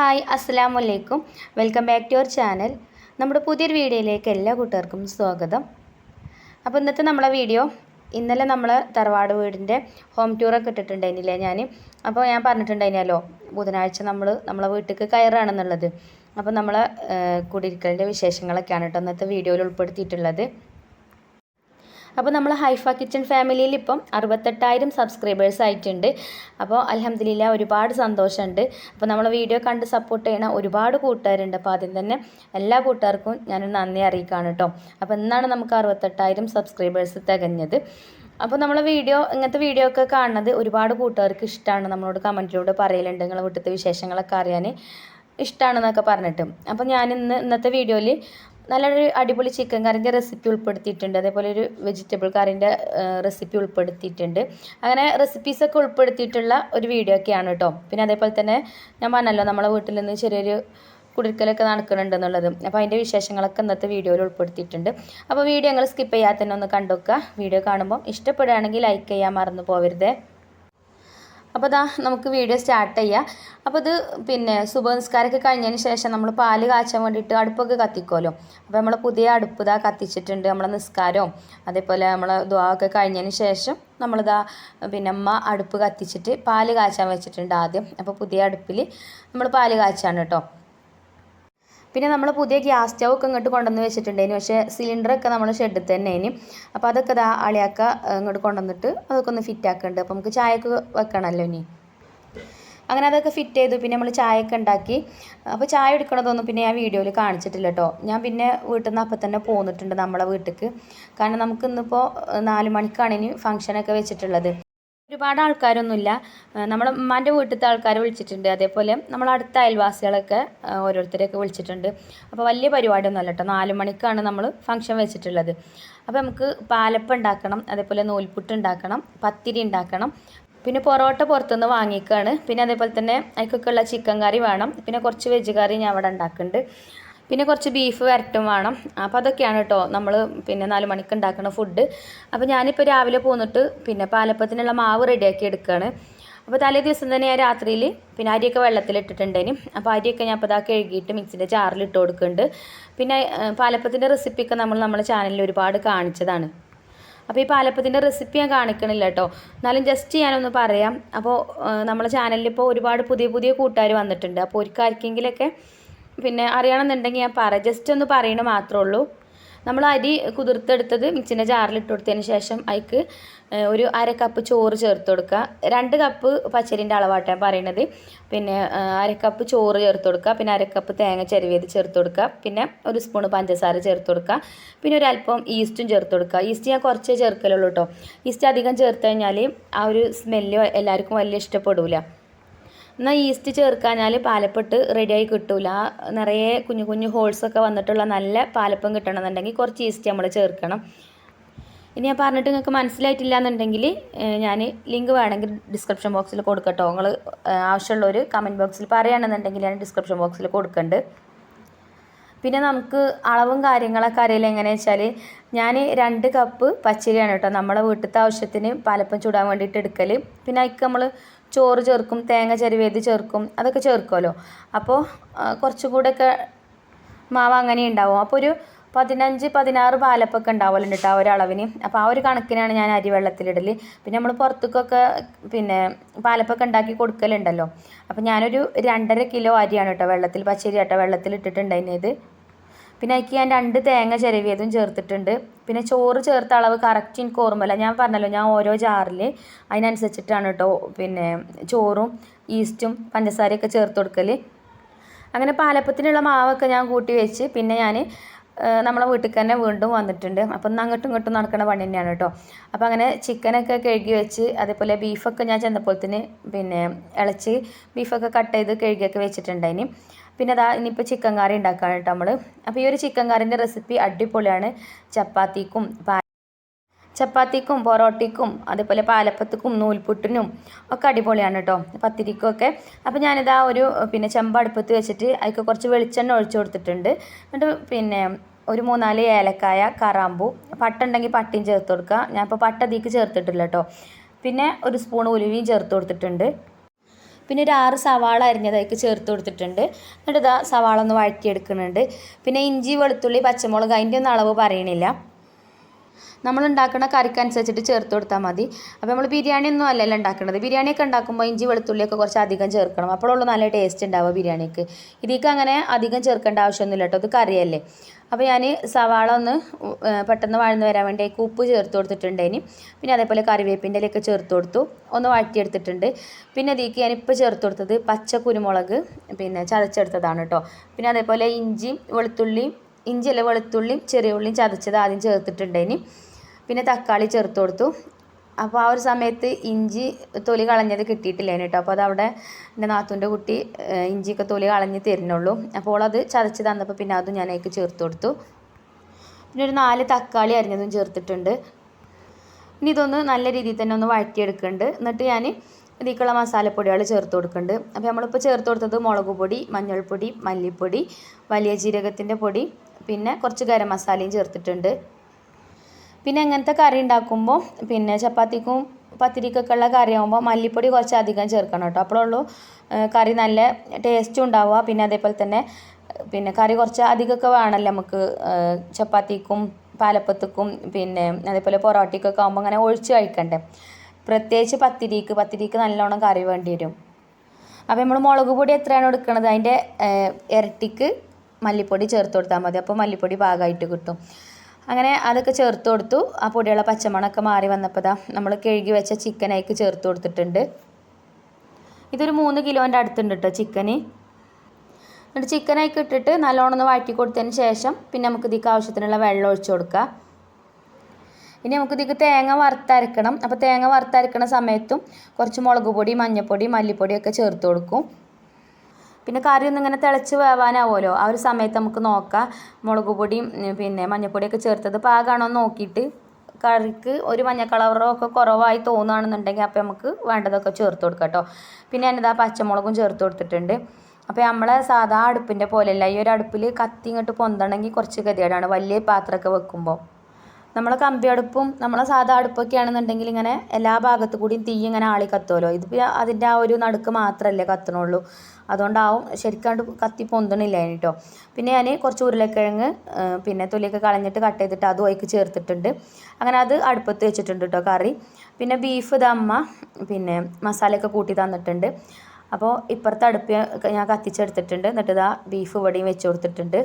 Hi അസ്സാം വലൈക്കും welcome back to your channel. നമ്മുടെ പുതിയൊരു വീഡിയോയിലേക്ക് എല്ലാ കൂട്ടുകാർക്കും സ്വാഗതം. അപ്പോൾ ഇന്നത്തെ നമ്മളെ വീഡിയോ ഇന്നലെ നമ്മൾ തറവാട് വീടിന്റെ ഹോം ടൂറൊക്കെ ഇട്ടിട്ടുണ്ടായിരുന്നില്ലേ ഞാൻ അപ്പോൾ ഞാൻ പറഞ്ഞിട്ടുണ്ടായിരുന്നല്ലോ ബുധനാഴ്ച നമ്മൾ നമ്മളെ വീട്ടിലേക്ക് കയറാണെന്നുള്ളത്. അപ്പോൾ നമ്മളെ കുടിയിരിക്കലിന്റെ വിശേഷങ്ങളൊക്കെയാണ് കേട്ടോ ഇന്നത്തെ വീഡിയോയിൽ ഉൾപ്പെടുത്തിയിട്ടുള്ളത്. അപ്പോൾ നമ്മൾ ഹൈഫ കിച്ചൺ ഫാമിലിയിൽ ഇപ്പം അറുപത്തെട്ടായിരം സബ്സ്ക്രൈബേഴ്സ് ആയിട്ടുണ്ട്. അപ്പോൾ അലഹമ്മദില്ല ഒരുപാട് സന്തോഷമുണ്ട്. അപ്പോൾ നമ്മൾ വീഡിയോ കണ്ട് സപ്പോർട്ട് ചെയ്യണ ഒരുപാട് കൂട്ടുകാരുണ്ട്. അപ്പോൾ ആദ്യം തന്നെ എല്ലാ കൂട്ടുകാർക്കും ഞാൻ നന്ദി അറിയിക്കുകയാണ് കേട്ടോ. അപ്പോൾ ഇന്നാണ് നമുക്ക് അറുപത്തെട്ടായിരം സബ്സ്ക്രൈബേഴ്സ് തികഞ്ഞത്. അപ്പോൾ നമ്മൾ വീഡിയോ ഇങ്ങനത്തെ വീഡിയോ ഒക്കെ കാണുന്നത് ഒരുപാട് കൂട്ടുകാർക്ക് ഇഷ്ടമാണ് നമ്മളോട് കമന്റിലൂടെ പറയലുണ്ട്. നിങ്ങളെ വീട്ടിലത്തെ വിശേഷങ്ങളൊക്കെ അറിയാൻ ഇഷ്ടമാണെന്നൊക്കെ പറഞ്ഞിട്ട്. അപ്പോൾ ഞാൻ ഇന്ന് ഇന്നത്തെ വീഡിയോയിൽ നല്ലൊരു അടിപൊളി ചിക്കൻ കറിന്റെ റെസിപ്പി ഉൾപ്പെടുത്തിയിട്ടുണ്ട്. അതേപോലെ ഒരു വെജിറ്റബിൾ കറിന്റെ റെസിപ്പി ഉൾപ്പെടുത്തിയിട്ടുണ്ട്. അങ്ങനെ റെസിപ്പീസൊക്കെ ഉൾപ്പെടുത്തിയിട്ടുള്ള ഒരു വീഡിയോ ഒക്കെയാണ് കേട്ടോ പിന്നെ അതേപോലെ തന്നെ ഞാൻ പറഞ്ഞല്ലോ നമ്മളെ വീട്ടിൽ നിന്ന് ചെറിയൊരു കുടിക്കലൊക്കെ നടക്കുന്നുണ്ടെന്നുള്ളത്. അപ്പോൾ അതിന്റെ വിശേഷങ്ങളൊക്കെ ഇന്നത്തെ വീഡിയോയിൽ ഉൾപ്പെടുത്തിയിട്ടുണ്ട്. അപ്പോൾ വീഡിയോ നിങ്ങൾ സ്കിപ്പ് ചെയ്യാതെ തന്നെ ഒന്ന് കണ്ടുവെക്കുക വീഡിയോ കാണുമ്പോൾ ഇഷ്ടപ്പെടുകയാണെങ്കിൽ ലൈക്ക് ചെയ്യാൻ മറന്നു പോകരുതേ അപ്പോൾ ഇതാ നമുക്ക് വീഡിയോ സ്റ്റാർട്ട് ചെയ്യാം. അപ്പോൾ ഇത് പിന്നെ സുഭനസ്കാരമൊക്കെ കഴിഞ്ഞതിന് ശേഷം നമ്മൾ പാൽ കാച്ചാൻ വേണ്ടിയിട്ട് അടുപ്പൊക്കെ കത്തിക്കുമല്ലോ അപ്പോൾ നമ്മൾ പുതിയ അടുപ്പ് ഇതാ കത്തിച്ചിട്ടുണ്ട് നമ്മളെ നിസ്കാരവും. അതേപോലെ നമ്മളെ ദ്വാവൊക്കെ കഴിഞ്ഞതിന് ശേഷം നമ്മളിതാ പിന്നെ അമ്മ അടുപ്പ് കത്തിച്ചിട്ട് പാൽ കാച്ചാൻ വെച്ചിട്ടുണ്ട് ആദ്യം. അപ്പോൾ പുതിയ അടുപ്പിൽ നമ്മൾ പാൽ കാച്ചാണ് കേട്ടോ. പിന്നെ നമ്മൾ പുതിയ ഗ്യാസ് സ്റ്റൗ ഒക്കെ ഇങ്ങോട്ട് കൊണ്ടുവന്ന് വെച്ചിട്ടുണ്ടേനു പക്ഷേ സിലിണ്ടറൊക്കെ നമ്മൾ ഷെഡിൽ തന്നെ ഇനി അപ്പോൾ അതൊക്കെ ഇതാ അളിയാക്ക ഇങ്ങോട്ട് കൊണ്ടുവന്നിട്ട് അതൊക്കെ ഒന്ന് ഫിറ്റ് ആക്കുന്നുണ്ട് അപ്പോൾ നമുക്ക് ചായയൊക്കെ വെക്കണമല്ലോ ഇനി. അങ്ങനെ അതൊക്കെ ഫിറ്റ് ചെയ്തു. പിന്നെ നമ്മൾ ചായയൊക്കെ ഉണ്ടാക്കി. അപ്പോൾ ചായ എടുക്കണതൊന്നും പിന്നെ ഞാൻ വീഡിയോയിൽ കാണിച്ചിട്ടില്ല കേട്ടോ. ഞാൻ പിന്നെ വീട്ടിൽ നിന്ന് അപ്പം തന്നെ പോന്നിട്ടുണ്ട് നമ്മളെ വീട്ടിലേക്ക് കാരണം നമുക്ക് ഇന്നിപ്പോൾ നാല് മണിക്കാണ് ഇനി ഫംഗ്ഷനൊക്കെ വെച്ചിട്ടുള്ളത്. ഒരുപാട് ആൾക്കാരൊന്നുമില്ല. നമ്മളെ ഉമ്മാന്റെ വീട്ടിലത്തെ ആൾക്കാരെ വിളിച്ചിട്ടുണ്ട്. അതേപോലെ നമ്മൾ അടുത്ത അയൽവാസികളൊക്കെ ഓരോരുത്തരെയൊക്കെ വിളിച്ചിട്ടുണ്ട്. അപ്പോൾ വലിയ പരിപാടിയൊന്നുമല്ല കേട്ടോ നാല് മണിക്കാണ് നമ്മൾ ഫംഗ്ഷൻ വെച്ചിട്ടുള്ളത്. അപ്പോൾ നമുക്ക് പാലപ്പം ഉണ്ടാക്കണം അതേപോലെ നൂൽപുട്ട് ഉണ്ടാക്കണം പത്തിരി ഉണ്ടാക്കണം. പിന്നെ പൊറോട്ട പുറത്തുനിന്ന് വാങ്ങിക്കുകയാണ് പിന്നെ അതേപോലെ തന്നെ അതിക്കൊക്കെ ഉള്ള ചിക്കൻ കറി വേണം. പിന്നെ കുറച്ച് വെജ് കറി ഞാൻ അവിടെ ഉണ്ടാക്കുന്നുണ്ട്. പിന്നെ കുറച്ച് ബീഫ് വരട്ടും വേണം. അപ്പോൾ അതൊക്കെയാണ് കേട്ടോ നമ്മൾ പിന്നെ നാല് മണിക്ക് ഉണ്ടാക്കുന്ന ഫുഡ് അപ്പോൾ ഞാനിപ്പോൾ രാവിലെ പോന്നിട്ട് പിന്നെ പാലപ്പത്തിനുള്ള മാവ് റെഡിയാക്കി എടുക്കുകയാണ് അപ്പോൾ തലേ ദിവസം തന്നെ ഞാൻ രാത്രിയിൽ പിന്നെ അരിയൊക്കെ വെള്ളത്തിലിട്ടിട്ടുണ്ടേനും അപ്പോൾ അരിയൊക്കെ ഞാൻ അപ്പോൾ ഇതാ കഴുകിയിട്ട് മിക്സിന്റെ ജാറിൽ ഇട്ട് കൊടുക്കുന്നുണ്ട് പിന്നെ പാലപ്പത്തിന്റെ റെസിപ്പിയൊക്കെ നമ്മൾ നമ്മുടെ ചാനലിൽ ഒരുപാട് കാണിച്ചതാണ്. അപ്പോൾ ഈ പാലപ്പത്തിന്റെ റെസിപ്പി ഞാൻ കാണിക്കണില്ല കേട്ടോ എന്നാലും ജസ്റ്റ് ഞാനൊന്ന് പറയാം. അപ്പോൾ നമ്മുടെ ചാനലിൽ ഇപ്പോൾ ഒരുപാട് പുതിയ പുതിയ കൂട്ടുകാർ വന്നിട്ടുണ്ട്. അപ്പോൾ ഒരിക്കലെങ്കിലൊക്കെ പിന്നെ അറിയണമെന്നുണ്ടെങ്കിൽ ഞാൻ പറ ജസ്റ്റ് ഒന്ന് പറയണ മാത്രമേ ഉള്ളൂ. നമ്മൾ അരി കുതിർത്തെടുത്തത് മിക്സിന്റെ ജാറിൽ ഇട്ട് കൊടുത്തതിന് ശേഷം അതിക്ക് ഒരു അര കപ്പ് ചോറ് ചേർത്ത് കൊടുക്കുക. രണ്ട് കപ്പ് പച്ചരിന്റെ അളവാട്ടാണ് പറയണത്. പിന്നെ അര കപ്പ് ചോറ് ചേർത്ത് കൊടുക്കുക. പിന്നെ അര കപ്പ് തേങ്ങ ചെരുവേത് ചേർത്ത് കൊടുക്കുക. പിന്നെ ഒരു സ്പൂൺ പഞ്ചസാര ചേർത്ത് കൊടുക്കുക. പിന്നെ ഒരു അല്പം ഈസ്റ്റും ചേർത്ത് കൊടുക്കുക. ഈസ്റ്റ് ഞാൻ കുറച്ചേ ചേർക്കലുള്ളൂ കേട്ടോ. ഈസ്റ്റ് അധികം ചേർത്ത് കഴിഞ്ഞാൽ ആ ഒരു സ്മെല്ല് എല്ലാവർക്കും വലിയ ഇഷ്ടപ്പെടില്ല എന്നാൽ ഈസ്റ്റ് ചേർക്കാഞ്ഞാൽ പാലപ്പെട്ട് റെഡിയായി കിട്ടൂല. നിറയെ കുഞ്ഞു കുഞ്ഞു ഹോൾസൊക്കെ വന്നിട്ടുള്ള നല്ല പാലപ്പം കിട്ടണമെന്നുണ്ടെങ്കിൽ കുറച്ച് ഈസ്റ്റ് നമ്മൾ ചേർക്കണം. ഇനി ഞാൻ പറഞ്ഞിട്ട് നിങ്ങൾക്ക് മനസ്സിലായിട്ടില്ല എന്നുണ്ടെങ്കിൽ ഞാൻ ലിങ്ക് വേണമെങ്കിൽ ഡിസ്ക്രിപ്ഷൻ ബോക്സിൽ കൊടുക്കട്ടോ. നിങ്ങൾ ആവശ്യമുള്ളവർ കമന്റ് ബോക്സിൽ പറയുകയാണെന്നുണ്ടെങ്കിൽ ഞാൻ ഡിസ്ക്രിപ്ഷൻ ബോക്സിൽ കൊടുക്കുന്നുണ്ട് പിന്നെ നമുക്ക് അളവും കാര്യങ്ങളൊക്കെ അറിയില്ല എങ്ങനെയാണെന്ന് വെച്ചാൽ ഞാൻ രണ്ട് കപ്പ് പച്ചരിയാണ് കേട്ടോ. നമ്മളെ വീട്ടിലത്തെ ആവശ്യത്തിന് പാലപ്പം ചൂടാൻ വേണ്ടിയിട്ട് എടുക്കൽ പിന്നെ അതിക്ക് നമ്മൾ ചോറ് ചേർക്കും തേങ്ങ ചെരുവേത് ചേർക്കും അതൊക്കെ ചേർക്കുമല്ലോ അപ്പോൾ കുറച്ചും കൂടെയൊക്കെ മാവ് അങ്ങനെ ഉണ്ടാവും. അപ്പോൾ ഒരു പതിനഞ്ച് പതിനാറ് പാലപ്പൊക്കെ ഉണ്ടാവലുണ്ട് കേട്ടോ ഒരളവിന്. അപ്പോൾ ആ ഒരു കണക്കിനാണ് ഞാൻ അരി വെള്ളത്തിലിടൽ പിന്നെ നമ്മൾ പുറത്തേക്കൊക്കെ പിന്നെ പാലപ്പൊക്കെ ഉണ്ടാക്കി കൊടുക്കലുണ്ടല്ലോ. അപ്പോൾ ഞാനൊരു രണ്ടര കിലോ അരിയാണ് കേട്ടോ വെള്ളത്തിൽ പച്ചരി കേട്ടോ വെള്ളത്തിൽ ഇട്ടിട്ടുണ്ടായിരുന്നത് പിന്നെ അതിക്ക് ഞാൻ രണ്ട് തേങ്ങ ചിരവിയതും ചേർത്തിട്ടുണ്ട്. പിന്നെ ചോറ് ചേർത്ത അളവ് കറക്റ്റ് എനിക്ക് ഓർമ്മയില്ല. ഞാൻ പറഞ്ഞല്ലോ ഞാൻ ഓരോ ജാറിൽ അതിനനുസരിച്ചിട്ടാണ് കേട്ടോ പിന്നെ ചോറും ഈസ്റ്റും പഞ്ചസാരയൊക്കെ ചേർത്ത് കൊടുക്കൽ അങ്ങനെ പാലപ്പത്തിനുള്ള മാവൊക്കെ ഞാൻ കൂട്ടി വെച്ച് പിന്നെ ഞാൻ നമ്മളെ വീട്ടിൽ തന്നെ വീണ്ടും വന്നിട്ടുണ്ട്. അപ്പം ഇന്ന് അങ്ങോട്ടും ഇങ്ങോട്ടും നടക്കുന്ന പണി തന്നെയാണ് കേട്ടോ അപ്പം അങ്ങനെ ചിക്കനൊക്കെ കഴുകി വെച്ച് അതേപോലെ ബീഫൊക്കെ ഞാൻ ചെന്നപ്പോഴത്തിന് പിന്നെ ഇളച്ച് ബീഫൊക്കെ കട്ട് ചെയ്ത് കഴുകിയൊക്കെ വെച്ചിട്ടുണ്ടായിന്. പിന്നെ അതാ ഇനിയിപ്പോൾ ചിക്കൻ കറി ഉണ്ടാക്കുകയാണ് കേട്ടോ നമ്മൾ അപ്പോൾ ഈ ഒരു ചിക്കൻ കറിന്റെ റെസിപ്പി അടിപൊളിയാണ്. ചപ്പാത്തിക്കും ചപ്പാത്തിക്കും പൊറോട്ടയ്ക്കും അതുപോലെ പാലപ്പത്തിക്കും നൂൽപുട്ടിനും ഒക്കെ അടിപൊളിയാണ് കേട്ടോ പത്തിരിക്കും ഒക്കെ അപ്പോൾ ഞാനിതാ ഒരു പിന്നെ ചെമ്പ് അടുപ്പത്ത് വെച്ചിട്ട് അതിൽ കുറച്ച് വെളിച്ചെണ്ണ ഒഴിച്ചു കൊടുത്തിട്ടുണ്ട്. എന്നിട്ട് പിന്നെ ഒരു മൂന്നാൽ ഏലക്കായ കറാമ്പു പട്ട ഉണ്ടെങ്കിൽ പട്ടിയും ചേർത്ത് കൊടുക്കുക ഞാനിപ്പോൾ പട്ട തീക്ക് ചേർത്തിട്ടില്ല കേട്ടോ പിന്നെ ഒരു സ്പൂൺ ഉലുവയും ചേർത്ത് കൊടുത്തിട്ടുണ്ട്. പിന്നെ ഒരു ആറ് സവാള അരിഞ്ഞതായിട്ട് ചേർത്ത് കൊടുത്തിട്ടുണ്ട്. എന്നിട്ട് ഇതാ സവാള ഒന്ന് വഴറ്റിയെടുക്കുന്നുണ്ട്. പിന്നെ ഇഞ്ചി വെളുത്തുള്ളി പച്ചമുളക് അതിന്റെ ഒന്നും അളവ് പറയണില്ല. നമ്മൾ ഉണ്ടാക്കുന്ന കറിക്കനുസരിച്ചിട്ട് ചേർത്ത് കൊടുത്താൽ മതി. അപ്പോൾ നമ്മൾ ബിരിയാണി ഒന്നും അല്ലല്ലോ ഉണ്ടാക്കുന്നത് ബിരിയാണിയൊക്കെ ഉണ്ടാക്കുമ്പോൾ ഇഞ്ചി വെളുത്തുള്ളിയൊക്കെ കുറച്ച് അധികം ചേർക്കണം. അപ്പോഴുള്ള നല്ല ടേസ്റ്റ് ഉണ്ടാവുക ബിരിയാണിക്ക്. ഇതിലേക്ക് അങ്ങനെ അധികം ചേർക്കേണ്ട ആവശ്യമൊന്നുമില്ല കേട്ടോ. ഇത് കറിയല്ലേ. അപ്പോൾ ഞാൻ സവാള ഒന്ന് പെട്ടെന്ന് വാഴ്ന്നു വരാൻ വേണ്ടി ഉപ്പ് ചേർത്ത് കൊടുത്തിട്ടുണ്ടേന് പിന്നെ അതേപോലെ കറിവേപ്പിന്റെ ഇലയൊക്കെ ചേർത്ത് കൊടുത്തു. ഒന്ന് വാട്ടിയെടുത്തിട്ടുണ്ട് പിന്നെ അതിലേക്ക് ഞാനിപ്പോൾ ചേർത്ത് കൊടുത്തത് പച്ച കുരുമുളക് പിന്നെ ചതച്ചെടുത്തതാണ് കേട്ടോ. പിന്നെ അതേപോലെ ഇഞ്ചി വെളുത്തുള്ളി ഇഞ്ചിയല്ല വെളുത്തുള്ളിയും ചെറിയ ഉള്ളിയും ചതച്ചത് ആദ്യം ചേർത്തിട്ടുണ്ടേനി പിന്നെ തക്കാളി ചേർത്ത് കൊടുത്തു. അപ്പോൾ ആ ഒരു സമയത്ത് ഇഞ്ചി തൊലി കളഞ്ഞത് കിട്ടിയിട്ടില്ല കേട്ടോ അപ്പോൾ അതവിടെ എന്റെ നാത്തൂന്റെ കുട്ടി ഇഞ്ചിയൊക്കെ തൊലി കളഞ്ഞ് തരുന്നുള്ളൂ. അപ്പോൾ അത് ചതച്ച് തന്നപ്പോൾ പിന്നെ അതും ഞാൻ അതിലേക്ക് ചേർത്ത് കൊടുത്തു. പിന്നെ ഒരു നാല് തക്കാളി അരിഞ്ഞതും ചേർത്തിട്ടുണ്ട്. ഇനി ഇതൊന്ന് നല്ല രീതിയിൽ തന്നെ ഒന്ന് വഴറ്റിയെടുക്കുന്നുണ്ട് എന്നിട്ട് ഞാൻ ഇതിലേക്കുള്ള മസാലപ്പൊടികൾ ചേർത്ത് കൊടുക്കുന്നുണ്ട് അപ്പോൾ നമ്മളിപ്പോൾ ചേർത്ത് കൊടുത്തത് മുളക് പൊടി മഞ്ഞൾപ്പൊടി മല്ലിപ്പൊടി വലിയ ജീരകത്തിന്റെ പൊടി പിന്നെ കുറച്ച് ഗരം മസാലയും ചേർത്തിട്ടുണ്ട്. പിന്നെ അങ്ങനത്തെ കറി ഉണ്ടാക്കുമ്പോൾ പിന്നെ ചപ്പാത്തിക്കും പത്തിരിക്കൊക്കെ ഉള്ള കറി ആകുമ്പോൾ മല്ലിപ്പൊടി കുറച്ച് അധികം ചേർക്കണം കേട്ടോ. അപ്പോഴുള്ളൂ കറി നല്ല ടേസ്റ്റും ഉണ്ടാവുക. പിന്നെ അതേപോലെ തന്നെ പിന്നെ കറി കുറച്ച് അധികമൊക്കെ വേണമല്ലോ നമുക്ക് ചപ്പാത്തിക്കും പാലപ്പത്തിക്കും പിന്നെ അതേപോലെ പൊറോട്ടിക്കൊക്കെ ആകുമ്പോൾ അങ്ങനെ ഒഴിച്ച് കഴിക്കണ്ടേ? പ്രത്യേകിച്ച് പത്തിരിക്ക് പത്തിരിക്ക് നല്ലോണം കറി വേണ്ടി വരും. അപ്പോൾ നമ്മൾ മുളക് പൊടി എത്രയാണ് എടുക്കുന്നത് അതിന്റെ ഇരട്ടിക്ക് മല്ലിപ്പൊടി ചേർത്ത് കൊടുത്താൽ മതി. അപ്പോൾ മല്ലിപ്പൊടി പാകമായിട്ട് കിട്ടും. അങ്ങനെ അതൊക്കെ ചേർത്ത് കൊടുത്തു. ആ പൊടിയുള്ള പച്ചമണമൊക്കെ മാറി വന്നപ്പോൾ ദാ നമ്മൾ കഴുകി വെച്ച ചിക്കൻ അതിലേക്ക് ചേർത്ത് കൊടുത്തിട്ടുണ്ട്. ഇതൊരു മൂന്ന് കിലോന്റെ അടുത്തുണ്ട് കേട്ടോ ചിക്കന് എന്നിട്ട് ചിക്കൻ അയക്ക് ഇട്ടിട്ട് നല്ലോണം ഒന്ന് വഴറ്റി കൊടുത്തതിന് ശേഷം പിന്നെ നമുക്ക് ഇതിക്ക് ആവശ്യത്തിനുള്ള വെള്ളം ഒഴിച്ചു കൊടുക്കുക ഇനി നമുക്ക് ഇതിക്ക് തേങ്ങ വറുത്തരക്കണം. അപ്പോൾ തേങ്ങ വറുത്തരക്കണ സമയത്തും കുറച്ച് മുളക് പൊടി മഞ്ഞൾപ്പൊടി മല്ലിപ്പൊടിയൊക്കെ ചേർത്ത് കൊടുക്കും. പിന്നെ കറി ഒന്ന് ഇങ്ങനെ തിളച്ച് വേവാനാവുമല്ലോ ആ ഒരു സമയത്ത് നമുക്ക് നോക്കാം. മുളക് പൊടിയും പിന്നെ മഞ്ഞൾപ്പൊടിയൊക്കെ ചേർത്തത് എന്ന് നോക്കിയിട്ട് കറിക്ക് ഒരു മഞ്ഞ കളറോ ഒക്കെ കുറവായി തോന്നുകയാണെന്നുണ്ടെങ്കിൽ അപ്പോൾ നമുക്ക് വേണ്ടതൊക്കെ ചേർത്ത് കൊടുക്കാം കേട്ടോ. പിന്നെ ഞാനിതാ പച്ചമുളകും ചേർത്ത് കൊടുത്തിട്ടുണ്ട്. അപ്പോൾ നമ്മളെ സാധാ അടുപ്പിന്റെ പോലെയല്ല ഈ ഒരു അടുപ്പിൽ കത്തി ഇങ്ങോട്ട് പൊന്തണമെങ്കിൽ കുറച്ച് ഗതികേടാണ്. വലിയ പാത്രമൊക്കെ വെക്കുമ്പോൾ. നമ്മളെ കമ്പി അടുപ്പും നമ്മളെ സാധാ അടുപ്പൊക്കെ ആണെന്നുണ്ടെങ്കിൽ ഇങ്ങനെ എല്ലാ ഭാഗത്തു കൂടിയും തീ ഇങ്ങനെ ആളി കത്തുമല്ലോ ഇതിപ്പോൾ അതിന്റെ ആ ഒരു നടുക്ക് മാത്രമല്ലേ കത്തണുള്ളൂ അതുകൊണ്ടാവും ശരിക്കാണ്ട് കത്തി പൊന്തണില്ല കേട്ടോ പിന്നെ ഞാൻ കുറച്ച് ഉരുളക്കിഴങ്ങ് പിന്നെ തൊലിയൊക്കെ കളഞ്ഞിട്ട് കട്ട് ചെയ്തിട്ട് അതും അതിലേക്ക് ചേർത്തിട്ടുണ്ട്. അങ്ങനെ അത് അടുപ്പത്ത് വെച്ചിട്ടുണ്ട് കേട്ടോ കറി. പിന്നെ ബീഫ് ദമ്മ പിന്നെ മസാലയൊക്കെ കൂട്ടി തന്നിട്ടുണ്ട്. അപ്പോൾ ഇപ്പുറത്തെ അടുപ്പ് ഞാൻ കത്തിച്ചെടുത്തിട്ടുണ്ട്. എന്നിട്ട് ഇതാ ബീഫ് ഇവിടെയും വെച്ച് കൊടുത്തിട്ടുണ്ട്.